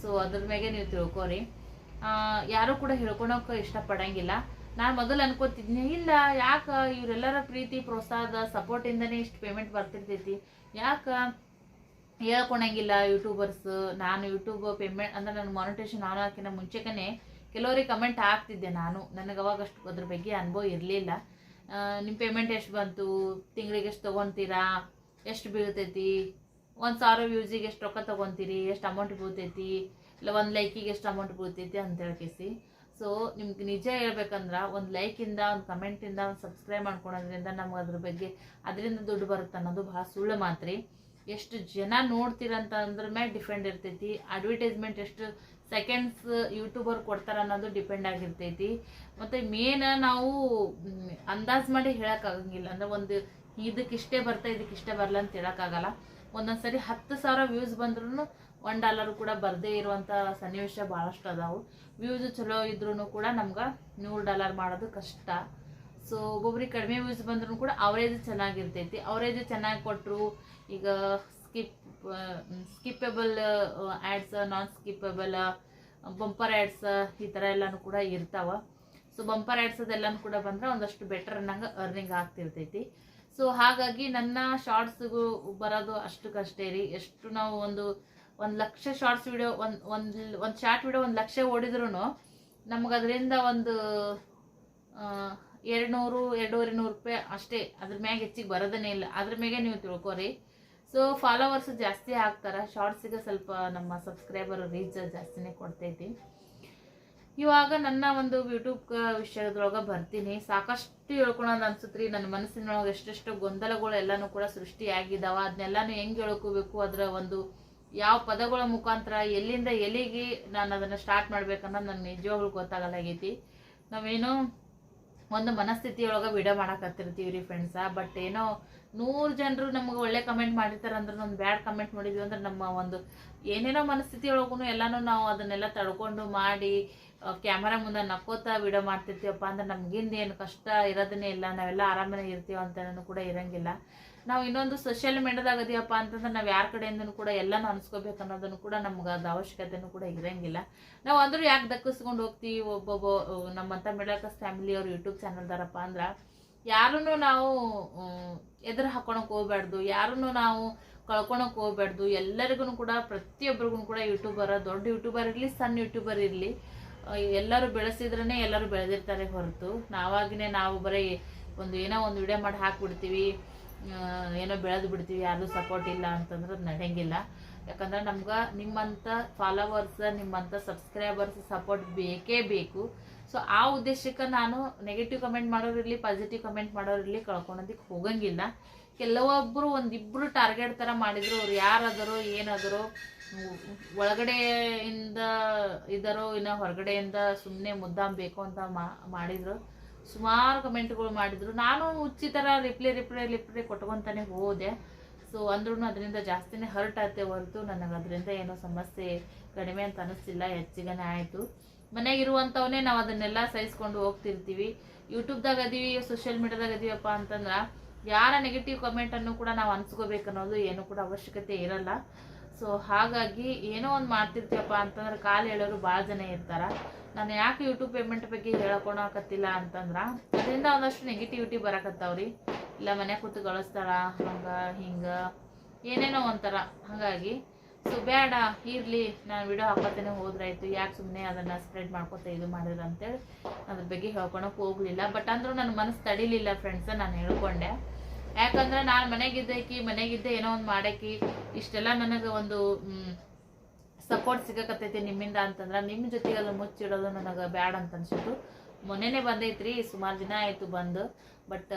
ಸೊ ಅದ್ರ ಮೇಲೆ ನೀವು ತಿಳ್ಕೊರಿ. ಯಾರು ಕೂಡ ಹೇಳ್ಕೊಳಕ್ಕೆ ಇಷ್ಟಪಡಂಗಿಲ್ಲ. ನಾನು ಮೊದಲು ಅನ್ಕೋತಿದ್ನಿ, ಇಲ್ಲ, ಯಾಕೆ ಇವರೆಲ್ಲರ ಪ್ರೀತಿ, ಪ್ರೋತ್ಸಾಹದ ಸಪೋರ್ಟಿಂದನೇ ಇಷ್ಟು ಪೇಮೆಂಟ್ ಬರ್ತಿರ್ತೈತಿ. ಯಾಕೆ? ಹೇಳ್ಕೊಳಂಗಿಲ್ಲ ಯೂಟ್ಯೂಬರ್ಸ್ ನಾನು ಯೂಟ್ಯೂಬ್ ಪೇಮೆಂಟ್ ಅಂದ್ರೆ ನನ್ನ ಮಾನಿಟೇಷನ್ ಆನ್ ಹಾಕಿನ ಮುಂಚೆಕನೆ ಕೆಲವರಿಗೆ ಕಮೆಂಟ್ ಹಾಕ್ತಿದ್ದೆ ನಾನು. ನನಗೆ ಅವಾಗ ಅಷ್ಟು ಅದ್ರ ಬಗ್ಗೆ ಅನುಭವ ಇರಲಿಲ್ಲ. ನಿಮ್ಮ ಪೇಮೆಂಟ್ ಎಷ್ಟು ಬಂತು? ತಿಂಗಳಿಗೆ ಎಷ್ಟು ತೊಗೊತೀರಾ? ಎಷ್ಟು ಬೀಳ್ತೈತಿ? ಒಂದು ಸಾವಿರ ವ್ಯೂಸಿಗೆ ಎಷ್ಟು ರೊಕ್ಕ ತೊಗೊತೀರಿ? ಎಷ್ಟು ಅಮೌಂಟ್ ಬೀಳ್ತೈತಿ? ಇಲ್ಲ, ಒಂದು ಲೈಕಿಗೆ ಎಷ್ಟು ಅಮೌಂಟ್ ಬೀಳ್ತೈತಿ ಅಂತ ಹೇಳ್ಕೇಸಿ. ಸೊ ನಿಮ್ಗೆ ನಿಜ ಹೇಳ್ಬೇಕಂದ್ರೆ ಒಂದು ಲೈಕಿಂದ ಒಂದು ಕಮೆಂಟಿಂದ ಒಂದು ಸಬ್ಸ್ಕ್ರೈಬ್ ಮಾಡ್ಕೊಳೋದ್ರಿಂದ ನಮ್ಗೆ ಅದ್ರ ಬಗ್ಗೆ ಅದರಿಂದ ದುಡ್ಡು ಬರುತ್ತೆ ಅನ್ನೋದು ಭಾಳ ಸುಳ್ಳು ಮಾತ್ರಿ. ಎಷ್ಟು ಜನ ನೋಡ್ತೀರಂತ ಅಂದ್ರ ಮೇಲೆ ಡಿಪೆಂಡ್ ಇರ್ತೈತಿ. ಅಡ್ವರ್ಟೈಸ್ಮೆಂಟ್ ಎಷ್ಟು ಸೆಕೆಂಡ್ಸ್ ಯೂಟ್ಯೂಬರ್ ಕೊಡ್ತಾರ ಅನ್ನೋದು ಡಿಪೆಂಡ್ ಆಗಿರ್ತೈತಿ. ಮತ್ತು ಮೇನ್ ನಾವು ಅಂದಾಜು ಮಾಡಿ ಹೇಳೋಕ್ಕಾಗಂಗಿಲ್ಲ. ಅಂದ್ರೆ ಒಂದು ಇದಕ್ಕೆ ಇಷ್ಟೇ ಬರ್ತಾ ಇದಕ್ಕೆ ಇಷ್ಟೇ ಬರಲ್ಲ ಅಂತ ಹೇಳೋಕ್ಕಾಗಲ್ಲ. ಒಂದೊಂದು ಸರಿ ಹತ್ತು ಸಾವಿರ ವ್ಯೂಸ್ ಬಂದ್ರೂ ಒನ್ ಡಾಲರ್ ಕೂಡ ಬರದೇ ಇರುವಂಥ ಸನ್ನಿವೇಶ ಭಾಳಷ್ಟು ಅದಾವು. ವ್ಯೂಸ್ ಚಲೋ ಇದ್ರೂ ಕೂಡ ನಮ್ಗೆ ನೂರು ಡಾಲರ್ ಮಾಡೋದು ಕಷ್ಟ. ಸೊ ಒಬ್ಬೊಬ್ರಿಗೆ ಕಡಿಮೆ ವ್ಯೂಸ್ ಬಂದ್ರೂ ಕೂಡ ಅವರೇಜ್ ಚೆನ್ನಾಗಿರ್ತೈತಿ. ಅವರೇಜ್ ಚೆನ್ನಾಗಿ ಕೊಟ್ಟರು ಈಗ skip skippable ads non skippable, bumper ads ಈ ಥರ ಎಲ್ಲನೂ ಕೂಡ ಇರ್ತಾವ. ಸೊ ಬಂಪರ್ ಆ್ಯಡ್ಸ್ ಅದೆಲ್ಲನೂ ಕೂಡ ಬಂದ್ರೆ ಒಂದಷ್ಟು ಬೆಟರ್ ಅನ್ನಂಗೆ ಅರ್ನಿಂಗ್ ಆಗ್ತಿರ್ತೈತಿ. ಸೊ ಹಾಗಾಗಿ ನನ್ನ ಶಾರ್ಟ್ಸ್ಗೂ ಬರೋದು ಅಷ್ಟಕ್ಕಷ್ಟೇ ರೀ. ಎಷ್ಟು ನಾವು ಒಂದು ಒಂದು ಲಕ್ಷ ಶಾರ್ಟ್ಸ್ ವಿಡಿಯೋ ಒಂದು ಒಂದು ಶಾರ್ಟ್ ವಿಡಿಯೋ ಒಂದು ಲಕ್ಷ ಓಡಿದ್ರು ನಮ್ಗೆ ಅದರಿಂದ ಒಂದು ಎರಡು ನೂರು ಎರಡೂವರೆ ನೂರು ರೂಪಾಯಿ ಅಷ್ಟೇ ಅದ್ರ ಮ್ಯಾಗೆ ಹೆಚ್ಚಿಗೆ ಬರೋದನ್ನೇ ಇಲ್ಲ. ಅದ್ರ ಮ್ಯಾಗೆ ನೀವು ತಿಳ್ಕೊರಿ. ಸೊ ಫಾಲೋವರ್ಸ್ ಜಾಸ್ತಿ ಆಗ್ತಾರೆ. ಶಾರ್ಟ್ಸಿಗೆ ಸ್ವಲ್ಪ ನಮ್ಮ ಸಬ್ಸ್ಕ್ರೈಬರ್ ರೀಚ್ ಜಾಸ್ತಿನೇ ಕೊಡ್ತೈತಿ. ಇವಾಗ ನನ್ನ ಒಂದು ಯೂಟ್ಯೂಬ್ ವಿಷಯದೊಳಗೆ ಬರ್ತೀನಿ. ಸಾಕಷ್ಟು ಹೇಳ್ಕೊಳೋದು ರೀ ನನ್ನ ಮನಸ್ಸಿನೊಳಗೆ ಎಷ್ಟೆಷ್ಟು ಗೊಂದಲಗಳು ಎಲ್ಲನೂ ಕೂಡ ಸೃಷ್ಟಿಯಾಗಿದ್ದಾವ ಅದನ್ನೆಲ್ಲನೂ ಹೆಂಗೆ ಹೇಳ್ಕೋಬೇಕು? ಅದರ ಒಂದು ಯಾವ ಪದಗಳ ಮುಖಾಂತರ ಎಲ್ಲಿಂದ ಎಲ್ಲಿಗೆ ನಾನು ಅದನ್ನು ಸ್ಟಾರ್ಟ್ ಮಾಡ್ಬೇಕನ್ನೋದು ನನಗೆ ನಿಜವಾಗ್ಲೂ ಗೊತ್ತಾಗಲಾಗೈತಿ. ನಾವೇನೋ ಒಂದು ಮನಸ್ಥಿತಿಯೊಳಗೆ ವಿಡಿಯೋ ಮಾಡಕತ್ತಿರ್ತೀವಿ ರೀ ಫ್ರೆಂಡ್ಸ ಬಟ್ ಏನೋ ನೂರು ಜನರು ನಮ್ಗೆ ಒಳ್ಳೆ ಕಮೆಂಟ್ ಮಾಡಿರ್ತಾರೆ ಅಂದ್ರೆ ಒಂದು ಬ್ಯಾಡ್ ಕಮೆಂಟ್ ಮಾಡಿದ್ವಿ ಅಂದ್ರೆ ನಮ್ಮ ಒಂದು ಏನೇನೋ ಮನಸ್ಥಿತಿಯೊಳಗೂ ಎಲ್ಲಾನು ನಾವು ಅದನ್ನೆಲ್ಲ ತಡ್ಕೊಂಡು ಮಾಡಿ ಕ್ಯಾಮರಾ ಮುಂದೆ ನಕ್ಕೋತಾ ವಿಡಿಯೋ ಮಾಡ್ತಿರ್ತೀವಪ್ಪ ಅಂದ್ರೆ ನಮ್ಗಿಂದ ಏನು ಕಷ್ಟ ಇರೋದನ್ನೇ ಇಲ್ಲ, ನಾವೆಲ್ಲ ಆರಾಮನೇ ಇರ್ತೀವಿ ಅಂತ ಕೂಡ ಇರಂಗಿಲ್ಲ. ನಾವು ಇನ್ನೊಂದು ಸೋಷಿಯಲ್ ಮೀಡಿಯಾದಾಗ ಅದೀವಪ್ಪ ಅಂತಂದ್ರೆ ನಾವು ಯಾರ ಕಡೆಯಿಂದನು ಕೂಡ ಎಲ್ಲನೂ ಅನ್ಸ್ಕೋಬೇಕು ಅನ್ನೋದನ್ನು ಕೂಡ ನಮ್ಗೆ ಅದು ಅವಶ್ಯಕತೆನೂ ಕೂಡ ಇರಂಗಿಲ್ಲ. ನಾವು ಅಂದ್ರೂ ಯಾಕೆ ದಕ್ಕಿಸ್ಕೊಂಡು ಹೋಗ್ತೀವಿ ಒಬ್ಬೊಬ್ಬ ನಮ್ಮಂಥ ಮಿಡಲ್ ಕ್ಲಾಸ್ ಫ್ಯಾಮಿಲಿ ಅವ್ರು ಯೂಟ್ಯೂಬ್ ಚಾನಲ್ದಾರಪ್ಪ ಅಂದ್ರೆ ಯಾರನ್ನು ನಾವು ಎದುರು ಹಾಕೊಳಕ್ ಹೋಗ್ಬಾರ್ದು ಯಾರನ್ನು ನಾವು ಕಳ್ಕೊಳಕ್ ಹೋಗ್ಬಾರ್ದು ಎಲ್ಲರಿಗೂ ಕೂಡ ಪ್ರತಿಯೊಬ್ಬರಿಗೂ ಕೂಡ ಯೂಟ್ಯೂಬರ ದೊಡ್ಡ ಯೂಟ್ಯೂಬರ್ ಇರಲಿ ಸಣ್ಣ ಯೂಟ್ಯೂಬರ್ ಇರಲಿ ಎಲ್ಲರೂ ಬೆಳೆಸಿದ್ರೇ ಎಲ್ಲರೂ ಬೆಳೆದಿರ್ತಾರೆ ಹೊರತು. ನಾವಾಗಿನೇ ನಾವು ಬರೀ ಒಂದು ಏನೋ ಒಂದು ವಿಡಿಯೋ ಮಾಡಿ ಹಾಕ್ಬಿಡ್ತೀವಿ. ಏನೋ ಬೆಳೆದು ಬಿಡ್ತೀವಿ ಯಾರು ಸಪೋರ್ಟ್ ಇಲ್ಲ ಅಂತಂದ್ರೆ ಅದು ನಡೆಯಂಗಿಲ್ಲ ಯಾಕಂದ್ರೆ ನಮ್ಗೆ ನಿಮ್ಮಂಥ ಫಾಲೋವರ್ಸ್ ನಿಮ್ಮಂಥ ಸಬ್ಸ್ಕ್ರೈಬರ್ಸ್ ಸಪೋರ್ಟ್ ಬೇಕೇ ಬೇಕು. ಸೊ ಆ ಉದ್ದೇಶಕ್ಕೆ ನಾನು ನೆಗೆಟಿವ್ ಕಮೆಂಟ್ ಮಾಡೋರಿರಲಿ ಪಾಸಿಟಿವ್ ಕಮೆಂಟ್ ಮಾಡೋರಿರಲಿ ಕಳ್ಕೊಳೋದಕ್ಕೆ ಹೋಗಂಗಿಲ್ಲ. ಕೆಲವೊಬ್ಬರು ಒಂದಿಬ್ಬರು ಟಾರ್ಗೆಟ್ ಥರ ಮಾಡಿದ್ರು, ಅವ್ರು ಯಾರಾದರೂ, ಏನಾದರೂ ಒಳಗಡೆಯಿಂದ ಇದ್ದಾರೋ ಇನ್ನು ಹೊರಗಡೆಯಿಂದ ಸುಮ್ಮನೆ ಮುದ್ದಾಮ್ ಬೇಕು ಅಂತ ಮಾಡಿದ್ರು. ಸುಮಾರು ಕಮೆಂಟ್ಗಳು ಮಾಡಿದ್ರು. ನಾನು ಹುಚ್ಚಿ ಥರ ರಿಪ್ಲೈ ರಿಪ್ಲೈ ರಿಪ್ಲೈ ಕೊಟ್ಕೊತಾನೆ ಹೋದೆ. ಸೊ ಅಂದ್ರೂ ಅದರಿಂದ ಜಾಸ್ತಿನೇ ಹರ್ಟ್ ಆಯ್ತೆ ಹೊರತು ನನಗೆ. ಅದರಿಂದ ಏನೋ ಸಮಸ್ಯೆ ಕಡಿಮೆ ಅಂತ ಅನಿಸ್ತಿಲ್ಲ, ಹೆಚ್ಚಿಗೆನೇ ಆಯಿತು. ಮನೆಗಿರುವಂಥವನ್ನೇ ನಾವು ಅದನ್ನೆಲ್ಲ ಸಹಿಸ್ಕೊಂಡು ಹೋಗ್ತಿರ್ತೀವಿ. ಯೂಟ್ಯೂಬ್ದಾಗ ಅದೀವಿ ಸೋಷಿಯಲ್ ಮೀಡಿಯಾದಾಗ ಅದೀವಪ್ಪ ಅಂತಂದ್ರೆ ಯಾರ ನೆಗೆಟಿವ್ ಕಮೆಂಟನ್ನು ಕೂಡ ನಾವು ಅನ್ಸ್ಕೋಬೇಕನ್ನೋದು ಏನು ಕೂಡ ಅವಶ್ಯಕತೆ ಇರಲ್ಲ. ಸೊ ಹಾಗಾಗಿ ಏನೋ ಒಂದು ಮಾಡ್ತಿರ್ತೀವಪ್ಪ ಅಂತಂದ್ರೆ ಕಾಲು ಹೇಳೋರು ಭಾಳ ಜನ ಇರ್ತಾರೆ. ನಾನು ಯಾಕೆ ಯೂಟ್ಯೂಬ್ ಪೇಮೆಂಟ್ ಬಗ್ಗೆ ಹೇಳ್ಕೊಳಕತ್ತಿಲ್ಲ ಅಂತಂದ್ರೆ, ಅದರಿಂದ ಒಂದಷ್ಟು ನೆಗೆಟಿವಿಟಿ ಬರಕತ್ತಾವ್ರಿ. ಇಲ್ಲ ಮನೆ ಕೂತು ಗಳಿಸ್ತಾರ, ಹಂಗೆ, ಹಿಂಗೆ, ಏನೇನೋ ಒಂಥರ, ಹಾಗಾಗಿ. ಸೊ ಬೇಡ ಇರಲಿ, ನಾನು ವಿಡಿಯೋ ಹಾಕೋತೇನೆ, ಹೋದ್ರಾಯ್ತು, ಯಾಕೆ ಸುಮ್ಮನೆ ಅದನ್ನು ಸ್ಪ್ರೆಡ್ ಮಾಡ್ಕೊತ ಇದು ಮಾಡಿದ್ರು ಅಂತೇಳಿ ಅದ್ರ ಬಗ್ಗೆ ಹೇಳ್ಕೊಳಕ್ಕೆ ಹೋಗಲಿಲ್ಲ. ಬಟ್ ಅಂದರೂ ನನ್ನ ಮನಸ್ಸು ತಡಿಲಿಲ್ಲ ಫ್ರೆಂಡ್ಸ್ ನಾನು ಹೇಳ್ಕೊಂಡೆ. ಯಾಕಂದ್ರೆ ನಾನು ಮನೆಗಿದ್ದಕಿ ಮನೆಗಿದ್ದೆ ಏನೋ ಒಂದು ಮಾಡಾಕಿ, ಇಷ್ಟೆಲ್ಲ ನನಗೆ ಒಂದು ಸಪೋರ್ಟ್ ಸಿಗಕತ್ತೈತಿ ನಿಮ್ಮಿಂದ ಅಂತಂದ್ರೆ ನಿಮ್ಮ ಜೊತೆಗೆ ಅದು ಮುಚ್ಚಿಡೋದು ನನಗೆ ಬ್ಯಾಡ ಅಂತ ಅನ್ಸಿತ್ತು ಮೊನ್ನೆನೇ ಬಂದೈತ್ರಿ, ಸುಮಾರು ದಿನ ಆಯ್ತು ಬಂದು ಬಟ್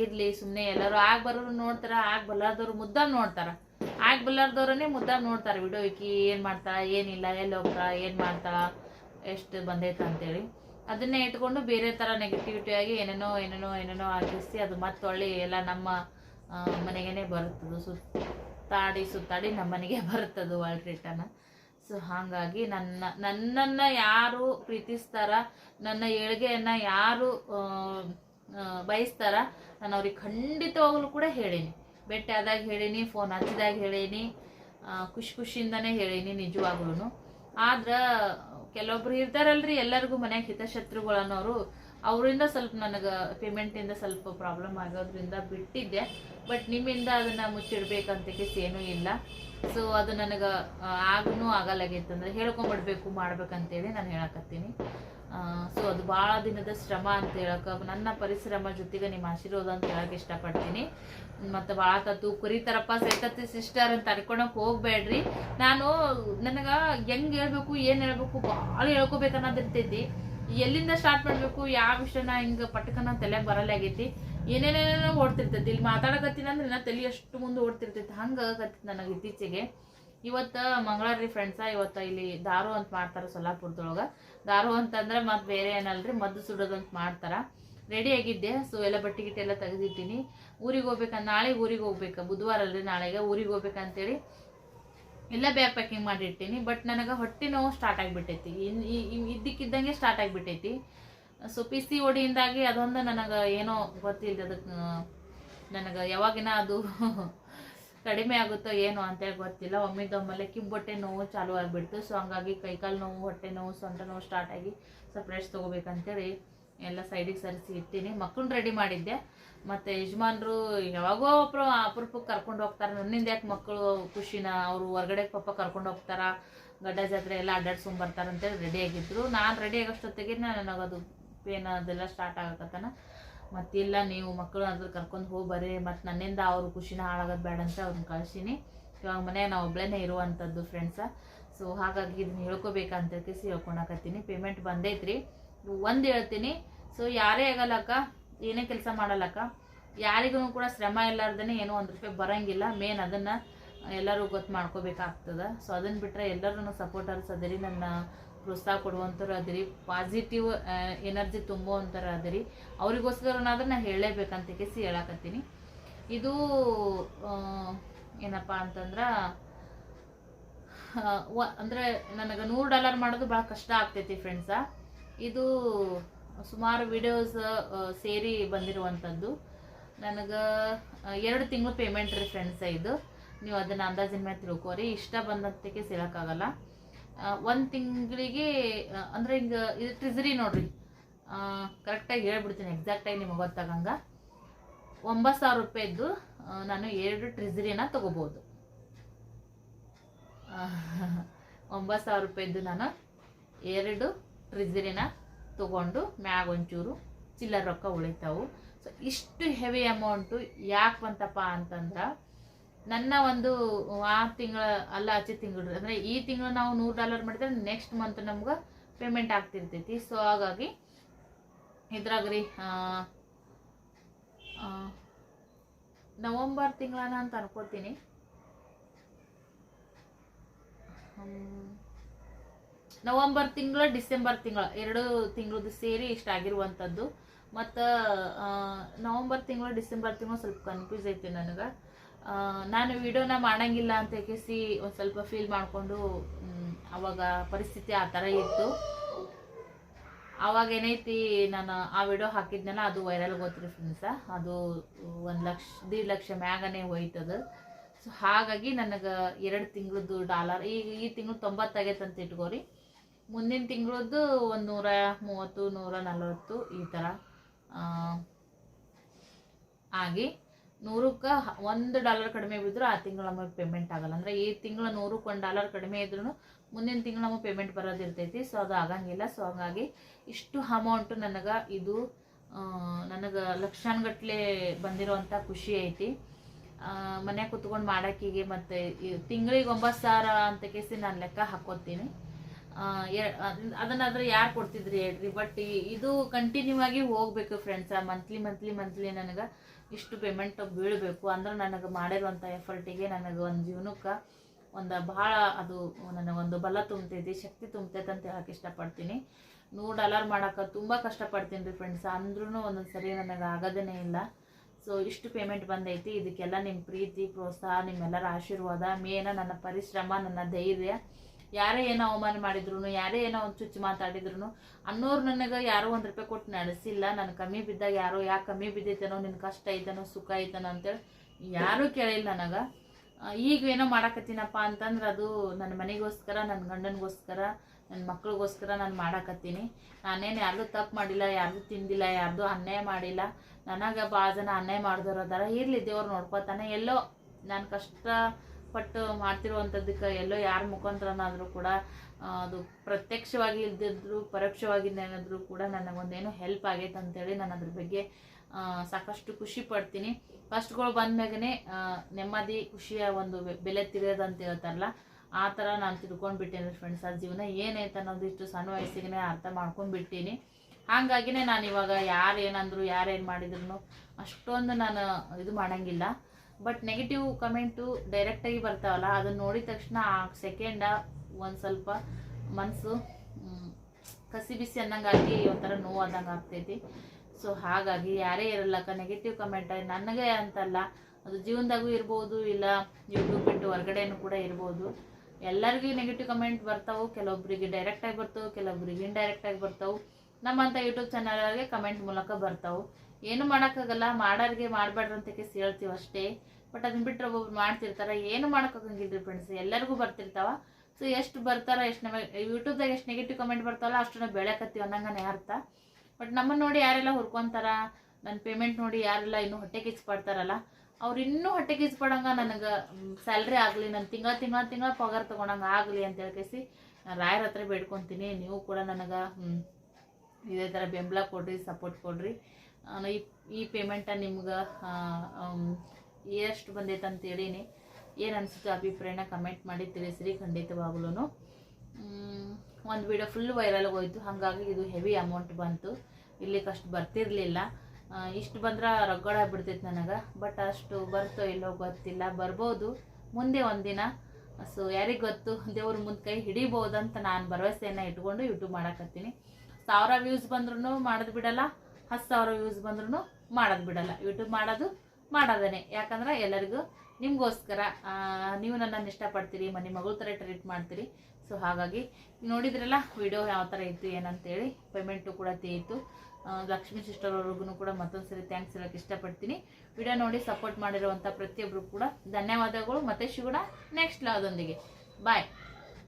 ಇರ್ಲಿ ಸುಮ್ಮನೆ ಎಲ್ಲರೂ ಆಗ ಬರೋರು ನೋಡ್ತಾರೆ ಆಗ ಬಲ್ಲಾರ್ದವ್ರು ಮುದ್ದಾಗ ನೋಡ್ತಾರೆ. ಆಗ ಬಲ್ಲಾರ್ದವ್ರನ್ನೇ ಮುದ್ದಾಗ ನೋಡ್ತಾರೆ ವಿಡಿಯೋ ಈಕಿ ಏನ್ ಮಾಡ್ತಾ, ಏನಿಲ್ಲ, ಎಲ್ಲಿ ಹೋಗ್ತಾ, ಏನ್ ಮಾಡ್ತಾ, ಎಷ್ಟು ಬಂದೈತೆ ಅಂತೇಳಿ. ಅದನ್ನೇ ಇಟ್ಕೊಂಡು ಬೇರೆ ಥರ ನೆಗೆಟಿವಿಟಿ ಆಗಿ ಏನೇನೋ ಏನೇನೋ ಏನೇನೋ ಆಗಿಸಿ ಅದು ಮತ್ತೆ ಒಳ್ಳೆ ಎಲ್ಲ ನಮ್ಮ ಮನೆಗೇ ಬರುತ್ತದು. ಸುತ್ತಾಡಿ ಸುತ್ತಾಡಿ ನಮ್ಮ ಮನೆಗೆ ಬರುತ್ತದು ವರ್ಲ್ಡ್ ರಿಟರ್ನ್ ಸೊ ಹಾಗಾಗಿ ನನ್ನ, ನನ್ನನ್ನು ಯಾರು ಪ್ರೀತಿಸ್ತಾರ, ನನ್ನ ಏಳಿಗೆಯನ್ನು ಯಾರು ಬಯಸ್ತಾರ ನಾನು ಅವ್ರಿಗೆ ಖಂಡಿತವಾಗ್ಲೂ ಕೂಡ ಹೇಳೀನಿ. ಬೆಟ್ಟಿ ಆದಾಗ ಹೇಳೀನಿ ಫೋನ್ ಹಚ್ಚಿದಾಗ ಹೇಳೀನಿ ಖುಷಿ ಖುಷಿಯಿಂದನೇ ಹೇಳೀನಿ ನಿಜವಾಗ್ಲೂ ಆದ್ರ ಕೆಲವೊಬ್ರು ಇರ್ತಾರಲ್ರಿ ಎಲ್ಲರಿಗೂ ಮನ್ಯಾಗ ಹಿತಶತ್ರುಗಳು ಅನ್ನೋರು, ಅವರಿಂದ ಸ್ವಲ್ಪ ನನಗೆ ಪೇಮೆಂಟಿಂದ ಸ್ವಲ್ಪ ಪ್ರಾಬ್ಲಮ್ ಆಗೋದ್ರಿಂದ ಬಿಟ್ಟಿದ್ದೆ. ಬಟ್ ನಿಮ್ಮಿಂದ ಅದನ್ನ ಮುಚ್ಚಿಡ್ಬೇಕಂತ ಕೇಸ್ ಏನೂ ಇಲ್ಲ. ಸೊ ಅದು ನನಗೆ ಆಗನೂ ಆಗಲ್ಲಾಗಿತ್ತಂದ್ರೆ ಹೇಳ್ಕೊಂಬಿಡ್ಬೇಕು, ಮಾಡ್ಬೇಕಂತೇಳಿ ನಾನು ಹೇಳಕತ್ತೀನಿ. ಅದು ಭಾಳ ದಿನದ ಶ್ರಮ ಅಂತ ಹೇಳಕ ನನ್ನ ಪರಿಶ್ರಮ ಜೊತೆಗೆ ನಿಮ್ಮ ಆಶೀರ್ವಾದ ಅಂತ ಹೇಳಕ್ ಇಷ್ಟಪಡ್ತೀನಿ. ಮತ್ತು ಭಾಳ ತತ್ತು ಕುರಿತಾರಪ್ಪ ಸೇತತಿ ಸಿಸ್ಟರ್ ಅಂತ ಅನ್ಕೊಳಕ್ ಹೋಗ್ಬೇಡ್ರಿ. ನಾನು ನನಗ ಹೆಂಗ್ ಹೇಳ್ಬೇಕು, ಏನ್ ಹೇಳ್ಬೇಕು ಭಾಳ ಹೇಳ್ಕೊಬೇಕು ಅನ್ನೋದಿರ್ತೈತಿ. ಎಲ್ಲಿಂದ ಸ್ಟಾರ್ಟ್ ಮಾಡ್ಬೇಕು, ಯಾವ ವಿಷಯನ ಹಿಂಗ ಪಟ್ಕನ ತಲೆ ಬರಲಾಗೈತಿ ಏನೇನೇನೋ ಓಡ್ತಿರ್ತೈತಿ. ಇಲ್ಲಿ ಮಾತಾಡಕತ್ತೀನಿ ಅಂದ್ರೆ ನಾ ತಲೆ ಅಷ್ಟು ಮುಂದೆ ಓಡ್ತಿರ್ತೈತಿ. ಹಂಗ ಆಗಕತ್ತೈತಿ ನನಗೆ ಇತ್ತೀಚೆಗೆ. ಇವತ್ತ ಮಂಗಳಾರ್ರಿ ಫ್ರೆಂಡ್ಸ ಇವತ್ತ ಇಲ್ಲಿ ದಾರು ಅಂತ ಮಾಡ್ತಾರ ಸೊಲ್ಲಾಪುರದೊಳಗ. ದಾರು ಅಂತಂದ್ರೆ ಮತ್ತೆ ಬೇರೆ ಏನಲ್ರಿ, ಮದ್ದು ಸುಡೋದಂತ ರೆಡಿ ಆಗಿದ್ದೆ ಸೊ ಎಲ್ಲ ಬಟ್ಟೆ ಗಿಟ್ಟೆ ಎಲ್ಲ ತೆಗೆದಿಟ್ಟಿನಿ. ಊರಿಗೆ ಹೋಗ್ಬೇಕ ನಾಳೆ ಊರಿಗೆ ಹೋಗ್ಬೇಕು, ಬುಧವಾರ ಅಲ್ರಿ ನಾಳೆಗೆ ಊರಿಗೆ ಹೋಗ್ಬೇಕಂತೇಳಿ. ಎಲ್ಲ ಬ್ಯಾಗ್ ಪ್ಯಾಕಿಂಗ್ ಮಾಡಿರ್ತೀನಿ ಬಟ್ ನನಗೆ ಹೊಟ್ಟೆ ನೋವು ಸ್ಟಾರ್ಟ್ ಆಗಿಬಿಟ್ಟೈತಿ. ಇನ್- ಈ- ಈ- ಇದ್ದಕ್ಕಿದ್ದಂಗೆ ಸ್ಟಾರ್ಟ್ ಆಗಿಬಿಟ್ಟೈತಿ. ಸೊ ಪಿ ಸಿ ಒಡಿಯಿಂದಾಗಿ ಅದೊಂದು ನನಗೆ ಏನೋ ಗೊತ್ತಿಲ್ಲ ಅದಕ್ಕೆ ನನಗೆ ಯಾವಾಗಿನ ಅದು ಕಡಿಮೆ ಆಗುತ್ತೋ ಏನು ಅಂತ ಗೊತ್ತಿಲ್ಲ. ಒಮ್ಮಿದೊಮ್ಮೆಲೆ ಕಿಬ್ಬೊಟ್ಟೆ ನೋವು ಚಾಲು ಆಗಿಬಿಡ್ತು. ಸೊ ಹಂಗಾಗಿ ಕೈಕಾಲು ನೋವು, ಹೊಟ್ಟೆ ನೋವು ಸೊಂಟ ನೋವು ಸ್ಟಾರ್ಟ್ ಆಗಿ ಸ್ವಲ್ಪ ರೆಸ್ಟ್ ತೊಗೋಬೇಕಂತೇಳಿ ಎಲ್ಲ ಸೈಡಿಗೆ ಸರಿಸಿ ಇರ್ತೀನಿ ಮಕ್ಕಳನ್ನ ರೆಡಿ ಮಾಡಿದ್ದೆ. ಮತ್ತು ಯಜಮಾನರು ಯಾವಾಗೋ ಒಬ್ಬರು ಅಪರೂಪಕ್ಕೆ ಕರ್ಕೊಂಡು ಹೋಗ್ತಾರೆ. ನನ್ನಿಂದ ಯಾಕೆ ಮಕ್ಕಳು ಖುಷಿನ? ಅವರು ಹೊರಗಡೆ ಪಾಪ ಕರ್ಕೊಂಡು ಹೋಗ್ತಾರ? ಗಡ್ಡ ಜಾತ್ರೆ ಎಲ್ಲ ರೆಡಿಯಾಗಿದ್ದರು ರೆಡಿ ಆಗಿದ್ರು. ನಾನು ರೆಡಿ ಆಗೋಷ್ಟೊತ್ತಿಗೆ ನನಗದು ಪೇನ್ ಅದೆಲ್ಲ ಸ್ಟಾರ್ಟ್ ಆಗಕತ್ತಾನ. ಮತ್ತಿಲ್ಲ ನೀವು ಮಕ್ಕಳು ಅದ್ರ ಕರ್ಕೊಂಡು ಹೋಗಿ ಬರ್ರಿ, ಮತ್ತು ನನ್ನಿಂದ ಅವ್ರ ಖುಷಿನ ಹಾಳಾಗೋದು ಬೇಡ ಅಂತ ಅವ್ರನ್ನ ಕಳ್ಸೀನಿ. ಇವಾಗ ಮನೆಯಾಗ ನಾವು ಒಬ್ಳೇನೆ ಇರುವಂಥದ್ದು ಫ್ರೆಂಡ್ಸ ಸೊ ಹಾಗಾಗಿ ಇದನ್ನ ಹೇಳ್ಕೊಬೇಕಂತ ಕೇಸಿ ಹೇಳ್ಕೊಳಕತ್ತೀನಿ ಪೇಮೆಂಟ್ ಬಂದೈತ್ರಿ. ಒಂದು ಹೇಳ್ತೀನಿ. ಸೊ ಯಾರೇ ಆಗಲ್ಲಕ್ಕ ಏನೇ ಕೆಲಸ ಮಾಡಲ್ಲಕ್ಕ ಯಾರಿಗೂ ಕೂಡ ಶ್ರಮ ಇಲ್ಲಾರ್ದೇ ಏನೋ ಒಂದು ರೂಪಾಯಿ ಬರೋಂಗಿಲ್ಲ. ಮೇನ್ ಅದನ್ನು ಎಲ್ಲರೂ ಗೊತ್ತು ಮಾಡ್ಕೋಬೇಕಾಗ್ತದೆ. ಸೊ ಅದನ್ನು ಬಿಟ್ಟರೆ ಎಲ್ಲರೂ ಸಪೋರ್ಟರ್ಸ್ ಅದರಿ ನನ್ನ ಪ್ರೋತ್ಸಾಹ ಕೊಡುವಂಥವ್ರು ಅದರಿ ಪಾಸಿಟಿವ್ ಎನರ್ಜಿ ತುಂಬುವಂಥವ್ರು ಅದರಿ ಅವ್ರಿಗೋಸ್ಕರನಾದ್ರೂ ನಾ ಹೇಳಲೇಬೇಕಂತ ಕೇಸಿ ಹೇಳಕತ್ತೀನಿ. ಇದು ಏನಪ್ಪ ಅಂತಂದ್ರೆ ಅಂದರೆ ನನಗೆ ನೂರು ಡಾಲರ್ ಮಾಡೋದು ಭಾಳ ಕಷ್ಟ ಆಗ್ತೈತಿ ಫ್ರೆಂಡ್ಸ ಇದು ಸುಮಾರು ವಿಡಿಯೋಸ್ ಸೇರಿ ಬಂದಿರುವಂಥದ್ದು ನನಗೆ ಎರಡು ತಿಂಗಳು ಪೇಮೆಂಟ್ ರೀ ಫ್ರೆಂಡ್ಸ ಇದು. ನೀವು ಅದನ್ನು ಅಂದಾಜಿನ ಮೇಲೆ ತಿಳ್ಕೊರಿ. ಇಷ್ಟ ಬಂದಂತಕ್ಕೆ ಸೇರೋಕ್ಕಾಗಲ್ಲ ಒಂದು ತಿಂಗಳಿಗೆ ಅಂದರೆ ಹಿಂಗೆ ಇದು ಟ್ರಿಸರಿ ನೋಡಿರಿ. ಕರೆಕ್ಟಾಗಿ ಹೇಳ್ಬಿಡ್ತೀನಿ ಎಕ್ಸಾಕ್ಟಾಗಿ ನಿಮಗೆ ಗೊತ್ತಾಗಂಗ. ಒಂಬತ್ತು ಸಾವಿರ ರೂಪಾಯಿದ್ದು ನಾನು ಎರಡು ಟ್ರಿಸರಿನ ತೊಗೋಬೋದು. ಒಂಬತ್ತು ಸಾವಿರ ರೂಪಾಯಿದ್ದು ನಾನು ಎರಡು ಟ್ರಿಸರಿನ ತೊಗೊಂಡು ಮ್ಯಾಗ ಒಂಚೂರು ಚಿಲ್ಲರ್ ರೊಕ್ಕ ಉಳಿತಾವು. ಸೊ ಇಷ್ಟು ಹೆವಿ ಅಮೌಂಟು ಯಾಕೆ ಬಂತಪ್ಪ ಅಂತಂದ್ರೆ ನನ್ನ ಒಂದು ಆ ತಿಂಗಳ ಅಲ್ಲ ಆಚೆ ತಿಂಗಳು ಅಂದರೆ ಈ ತಿಂಗಳು ನಾವು ನೂರು ಡಾಲರ್ ಮಾಡಿದ್ರೆ ನೆಕ್ಸ್ಟ್ ಮಂತ್ ನಮ್ಗೆ ಪೇಮೆಂಟ್ ಆಗ್ತಿರ್ತೈತಿ. ಸೊ ಹಾಗಾಗಿ ಇದ್ರಾಗ ರೀ ಆ, ಆ, ನವಂಬರ್ ತಿಂಗಳನ ಅಂತ ಅನ್ಕೋತೀನಿ. ನವಂಬರ್ ತಿಂಗಳ ಡಿಸೆಂಬರ್ ತಿಂಗಳ ಎರಡು ತಿಂಗಳದ್ದು ಸೇರಿ ಇಷ್ಟ ಆಗಿರುವಂಥದ್ದು ಮತ್ತು ನವಂಬರ್ ತಿಂಗಳು ಡಿಸೆಂಬರ್ ತಿಂಗಳು ಸ್ವಲ್ಪ ಕನ್ಫ್ಯೂಸ್ ಐತಿ ನನಗೆ. ನಾನು ವಿಡಿಯೋನ ಮಾಡಂಗಿಲ್ಲ ಅಂತ ಕೇಸಿ ಒಂದು ಸ್ವಲ್ಪ ಫೀಲ್ ಮಾಡಿಕೊಂಡು ಅವಾಗ ಪರಿಸ್ಥಿತಿ ಆ ಥರ ಇತ್ತು. ಅವಾಗ ಏನೈತಿ, ನಾನು ಆ ವಿಡಿಯೋ ಹಾಕಿದ್ನಲ್ಲ, ಅದು ವೈರಲ್ ಗೊತ್ತಿರಿ ಫ್ರೆಂಡ್ಸ ಅದು ಒಂದು ಲಕ್ಷ, ದೀಡ್ ಲಕ್ಷ ಮ್ಯಾಗನೇ ಹೋಯ್ತದೆ ಸೊ ಹಾಗಾಗಿ ನನಗೆ ಎರಡು ತಿಂಗಳದ್ದು ಡಾಲರ್ ಈಗ ಈ ತಿಂಗಳು ತೊಂಬತ್ತಾಗೈತೆ ಅಂತ ಇಟ್ಕೋರಿ. ಮುಂದಿನ ತಿಂಗಳದ್ದು ಒಂದು ನೂರ ಮೂವತ್ತು, ನೂರ ನಲವತ್ತು ಈ ಥರ ಆಗಿ ನೂರಕ್ಕೆ ಒಂದು ಡಾಲರ್ ಕಡಿಮೆ ಬಿದ್ದರೂ ಆ ತಿಂಗಳು ನಮಗೆ ಪೇಮೆಂಟ್ ಆಗಲ್ಲ. ಅಂದರೆ ಈ ತಿಂಗಳು ನೂರಕ್ಕೆ ಒಂದು ಡಾಲರ್ ಕಡಿಮೆ ಇದ್ರೂ ಮುಂದಿನ ತಿಂಗಳು ನಮಗೆ ಪೇಮೆಂಟ್ ಬರೋದಿರ್ತೈತಿ. ಸೊ ಅದು ಆಗಂಗಿಲ್ಲ. ಸೊ ಹಂಗಾಗಿ ಇಷ್ಟು ಅಮೌಂಟು ನನಗೆ ಇದು ನನಗೆ ಲಕ್ಷಾನುಗಟ್ಲೆ ಬಂದಿರೋವಂಥ ಖುಷಿ ಐತಿ. ಮನೆ ಕೂತ್ಕೊಂಡು ಮಾಡೋಕ್ಕೀಗೆ ಮತ್ತು ತಿಂಗಳಿಗೆ ಒಂಬತ್ತು ಸಾವಿರ ಅಂತ ಕೇಸಿ ನಾನು ಲೆಕ್ಕ ಹಾಕೋತೀನಿ ಅದನ್ನಾದ್ರೆ ಯಾರು ಕೊಡ್ತಿದ್ರಿ ಹೇಳ್ರಿ? ಬಟ್ ಇದು ಕಂಟಿನ್ಯೂ ಆಗಿ ಹೋಗ್ಬೇಕು ಫ್ರೆಂಡ್ಸ ಮಂತ್ಲಿ ಮಂತ್ಲಿ ಮಂತ್ಲಿ ನನಗೆ ಇಷ್ಟು ಪೇಮೆಂಟ್ ಬೀಳಬೇಕು ಅಂದ್ರೆ ನನಗೆ ಮಾಡಿರುವಂಥ ಎಫರ್ಟಿಗೆ ನನಗೆ ಒಂದು ಜೀವನಕ್ಕೆ ಒಂದು ಭಾಳ ಅದು ನನಗೊಂದು ಬಲ ತುಂಬ್ತೈತಿ, ಶಕ್ತಿ ತುಂಬ್ತೈತೆ ಅಂತ ಹೇಳಕ್ಕೆ ಇಷ್ಟಪಡ್ತೀನಿ. ನೂರು ಡಾಲರ್ ಮಾಡೋಕೆ ತುಂಬ ಕಷ್ಟಪಡ್ತೀನಿ ರೀ ಫ್ರೆಂಡ್ಸ್ ಅಂದ್ರೂ ಒಂದೊಂದು ಸರಿ ನನಗೆ ಆಗೋದೇ ಇಲ್ಲ. ಸೊ ಇಷ್ಟು ಪೇಮೆಂಟ್ ಬಂದೈತಿ. ಇದಕ್ಕೆಲ್ಲ ನಿಮ್ಮ ಪ್ರೀತಿ, ಪ್ರೋತ್ಸಾಹ, ನಿಮ್ಮೆಲ್ಲರ ಆಶೀರ್ವಾದ, ಮೇನ ನನ್ನ ಪರಿಶ್ರಮ, ನನ್ನ ಧೈರ್ಯ. ಯಾರೇ ಏನೋ ಅವಮಾನ ಮಾಡಿದ್ರು ಯಾರೇ ಏನೋ ಒಂದು ಚುಚ್ಚು ಮಾತಾಡಿದ್ರು ಅನ್ನೋರು ನನಗೆ ಯಾರೋ ಒಂದು ರೂಪಾಯಿ ಕೊಟ್ಟು ನಡೆಸಿಲ್ಲ, ನಾನು ಕಮ್ಮಿ ಬಿದ್ದಾಗ ಯಾರೋ ಯಾಕೆ ಕಮ್ಮಿ ಬಿದ್ದೈತೇನೋ ನಿನ್ನ ಕಷ್ಟ ಐತನೋ, ಸುಖ ಐತನೋ ಅಂತೇಳಿ ಯಾರೂ ಕೇಳಿಲ್ಲ ನನಗೆ. ಈಗ ಏನೋ ಮಾಡಾಕತ್ತೀನಪ್ಪ ಅಂತಂದ್ರೆ ಅದು ನನ್ನ ಮನೆಗೋಸ್ಕರ ನನ್ನ ಗಂಡನಿಗೋಸ್ಕರ ನನ್ನ ಮಕ್ಳಿಗೋಸ್ಕರ ನಾನು ಮಾಡಾಕತ್ತೀನಿ. ನಾನೇನು ಯಾರ್ದು ತಪ್ಪು ಮಾಡಿಲ್ಲ ಯಾರ್ದು ತಿಂದಿಲ್ಲ ಯಾರ್ದು ಅನ್ಯಾಯ ಮಾಡಿಲ್ಲ. ನನಗೆ ಭಾಳ ಜನ ಅನ್ಯಾಯ ಮಾಡಿದವ್ರು ಅದಾರ. ಇರಲಿ ದೇವ್ರು ನೋಡ್ಕೊತಾನೆ ಎಲ್ಲೋ. ನಾನು ಕಷ್ಟಪಟ್ಟು ಮಾಡ್ತಿರುವಂಥದ್ದಕ್ಕೆ ಎಲ್ಲೋ ಯಾರ ಮುಖಾಂತರನಾದರೂ ಕೂಡ ಅದು ಪ್ರತ್ಯಕ್ಷವಾಗಿ ಇಲ್ದಿದ್ರು ಪರೋಕ್ಷವಾಗಿ ಏನಾದರೂ ಕೂಡ ನನಗೊಂದೇನು ಹೆಲ್ಪ್ ಆಗೈತೆ ಅಂತೇಳಿ ನಾನು ಅದ್ರ ಬಗ್ಗೆ ಸಾಕಷ್ಟು ಖುಷಿ ಪಡ್ತೀನಿ. ಫಸ್ಟ್ಗಳು ಬಂದ್ಮ್ಯಾಗನೆ ನೆಮ್ಮದಿ, ಖುಷಿಯ ಒಂದು ಬೆಲೆ ತಿಳಿಯೋದಂತ ಹೇಳ್ತಾರಲ್ಲ, ಆ ಥರ ನಾನು ತಿಳ್ಕೊಂಡ್ಬಿಟ್ಟೇನೆ ಫ್ರೆಂಡ್ಸ್ ಆ ಜೀವನ ಏನೈತೆ ಅನ್ನೋದು ಇಷ್ಟು ಸಣ್ಣ ವಯಸ್ಸಿಗೆ ಅರ್ಥ ಮಾಡ್ಕೊಂಡ್ಬಿಟ್ಟೀನಿ. ಹಾಗಾಗಿನೇ ನಾನು ಇವಾಗ ಯಾರು ಏನಂದ್ರು, ಯಾರು ಏನು ಮಾಡಿದ್ರು ಅಷ್ಟೊಂದು ನಾನು ಇದು ಮಾಡಂಗಿಲ್ಲ. ಬಟ್ ನೆಗೆಟಿವ್ ಕಮೆಂಟು ಡೈರೆಕ್ಟಾಗಿ ಬರ್ತಾವಲ್ಲ, ಅದನ್ನ ನೋಡಿದ ತಕ್ಷಣ ಆ ಸೆಕೆಂಡ ಒಂದು ಸ್ವಲ್ಪ ಮನಸ್ಸು ಕಸಿ ಬಿಸಿ ಅನ್ನಂಗಾಗಿ ಒಂಥರ ನೋವು ಆಗ್ತೈತಿ. ಸೊ ಹಾಗಾಗಿ ಯಾರೇ ಇರಲ್ಲಕ್ಕ ನೆಗೆಟಿವ್ ಕಮೆಂಟ್ ನನಗೆ ಅಂತಲ್ಲ, ಅದು ಜೀವನದಾಗೂ ಇರ್ಬೋದು, ಇಲ್ಲ ಯೂಟ್ಯೂಬ್ ಬಿಟ್ಟು ಹೊರಗಡೆನೂ ಕೂಡ ಇರ್ಬೋದು. ಎಲ್ಲರಿಗೂ ನೆಗೆಟಿವ್ ಕಮೆಂಟ್ ಬರ್ತಾವೆ ಕೆಲವೊಬ್ಬರಿಗೆ ಡೈರೆಕ್ಟಾಗಿ ಬರ್ತಾವೆ ಕೆಲವೊಬ್ಬರಿಗೆ ಇಂಡೈರೆಕ್ಟಾಗಿ ಬರ್ತಾವೆ. ನಮ್ಮಂಥ ಯೂಟ್ಯೂಬ್ ಚಾನಲ್ಗೆ ಕಮೆಂಟ್ ಮೂಲಕ ಬರ್ತಾವೆ. ಏನು ಮಾಡೋಕ್ಕಾಗಲ್ಲ, ಮಾಡೋರಿಗೆ ಮಾಡಬೇಡ್ರಂತಕ್ಕೆ ಹೇಳ್ತೀವಿ ಅಷ್ಟೇ. ಬಟ್ ಅದನ್ನ ಬಿಟ್ಟರೆ ಒಬ್ಬೊಬ್ರು ಮಾಡ್ತಿರ್ತಾರೆ. ಏನು ಮಾಡೋಕ್ಕಾಗಂಗಿಲ್ಲ ಫ್ರೆಂಡ್ಸ್ ಎಲ್ಲರಿಗೂ ಬರ್ತಿರ್ತಾವ. ಸೊ ಎಷ್ಟು ಬರ್ತಾರ, ಎಷ್ಟು ನಮಗೆ ಯೂಟ್ಯೂಬ್ದಾಗ ಎಷ್ಟು ನೆಗೆಟಿವ್ ಕಮೆಂಟ್ ಬರ್ತಾವಲ್ಲ ಅಷ್ಟು ನಾವು ಬೆಳೆಕತ್ತೀವಿ ಅನ್ನಂಗನೆ ಅರ್ಥ. ಬಟ್ ನಮ್ಮನ್ನು ನೋಡಿ ಯಾರೆಲ್ಲ ಹುರ್ಕೊಂತಾರ ನನ್ನ ಪೇಮೆಂಟ್ ನೋಡಿ ಯಾರೆಲ್ಲ ಇನ್ನೂ ಹೊಟ್ಟೆ ಕಿಚ್ಚು ಪಡ್ತಾರಲ್ಲ, ಅವ್ರು ಇನ್ನೂ ಹೊಟ್ಟೆ ಕಿಚ್ಚು ಪಡಂಗ ನನಗೆ ಸ್ಯಾಲ್ರಿ ಆಗಲಿ ನನ್ನ ತಿಂಗಳ ತಿಂಗಳ ತಿಂಗಳ ಪಗಾರ ತೊಗೊಂಡಂಗೆ ಆಗಲಿ ಅಂತ ಹೇಳ್ಕೇಸಿ ನಾನು ರಾಯರ ಹತ್ರ ಬೇಡ್ಕೊತೀನಿ, ನೀವು ಕೂಡ ನನಗೆ ಇದೇ ಥರ ಬೆಂಬಲ ಕೊಡ್ರಿ ಸಪೋರ್ಟ್ ಕೊಡ್ರಿ. ಈ ಈ ಪೇಮೆಂಟ ನಿಮ್ಗೆ ಎಷ್ಟು ಬಂದೈತೆ ಅಂತೇಳೀನಿ ಏನು ಅನಿಸುತ್ತೆ ಅಭಿಪ್ರಾಯನ ಕಮೆಂಟ್ ಮಾಡಿ ತಿಳಿಸ್ರಿ ಖಂಡಿತವಾಗ್ಲೂ ಒಂದು ವಿಡಿಯೋ ಫುಲ್ ವೈರಲ್ ಹೋಯ್ತು. ಹಾಗಾಗಿ ಇದು ಹೆವಿ ಅಮೌಂಟ್ ಬಂತು. ಇಲ್ಲಿಗೆ ಅಷ್ಟು ಬರ್ತಿರ್ಲಿಲ್ಲ. ಇಷ್ಟು ಬಂದ್ರೆ ರಗ್ಗಡ ಬಿಡ್ತೈತೆ ನನಗೆ. ಬಟ್ ಅಷ್ಟು ಬರ್ತೋ ಇಲ್ಲೋ ಗೊತ್ತಿಲ್ಲ. ಬರ್ಬೋದು. ಮುಂದೆ ಒಂದಿನ. ಸೊ ಯಾರಿಗೆ ಗೊತ್ತು? ದೇವ್ರ ಮುಂದೆ ಕೈ ಹಿಡಿಬೋದಂತ ನಾನು ಭರವಸೆಯನ್ನು ಇಟ್ಕೊಂಡು ಯೂಟ್ಯೂಬ್ ಮಾಡಕತ್ತೀನಿ. ಸಾವಿರ ವ್ಯೂಸ್ ಬಂದ್ರೂ ಮಾಡೋದು ಬಿಡಲ್ಲ. ಹತ್ತು ಸಾವಿರ ವ್ಯೂಸ್ ಬಂದ್ರೂ ಮಾಡೋದು ಬಿಡಲ್ಲ. ಯೂಟ್ಯೂಬ್ ಮಾಡೋದು ಮಾಡೋದೇನೆ. ಯಾಕಂದ್ರೆ ಎಲ್ಲರಿಗೂ ನಿಮಗೋಸ್ಕರ ನೀವು ನನ್ನನ್ನು ಇಷ್ಟಪಡ್ತೀರಿ ಮನೆ ಮಗಳ ಥರ ಟ್ರೀಟ್ ಮಾಡ್ತೀರಿ. ಸೊ ಹಾಗಾಗಿ ನೋಡಿದ್ರಲ್ಲ ವಿಡಿಯೋ ಯಾವ ಥರ ಇತ್ತು, ಏನಂತೇಳಿ ಪೇಮೆಂಟು ಕೂಡ ತೀಯಿತು ಲಕ್ಷ್ಮೀ ಸಿಸ್ಟರ್ ಅವ್ರಿಗೂ ಕೂಡ ಮತ್ತೊಂದು ಸರಿ ಥ್ಯಾಂಕ್ಸ್ ಹೇಳೋಕ್ಕೆ ಇಷ್ಟಪಡ್ತೀನಿ. ವಿಡಿಯೋ ನೋಡಿ ಸಪೋರ್ಟ್ ಮಾಡಿರುವಂಥ ಪ್ರತಿಯೊಬ್ಬರು ಕೂಡ ಧನ್ಯವಾದಗಳು. ಮತ್ತೆ ಸಿಗೋಣ ನೆಕ್ಸ್ಟ್ ಲಾದೊಂದಿಗೆ ಬಾಯ್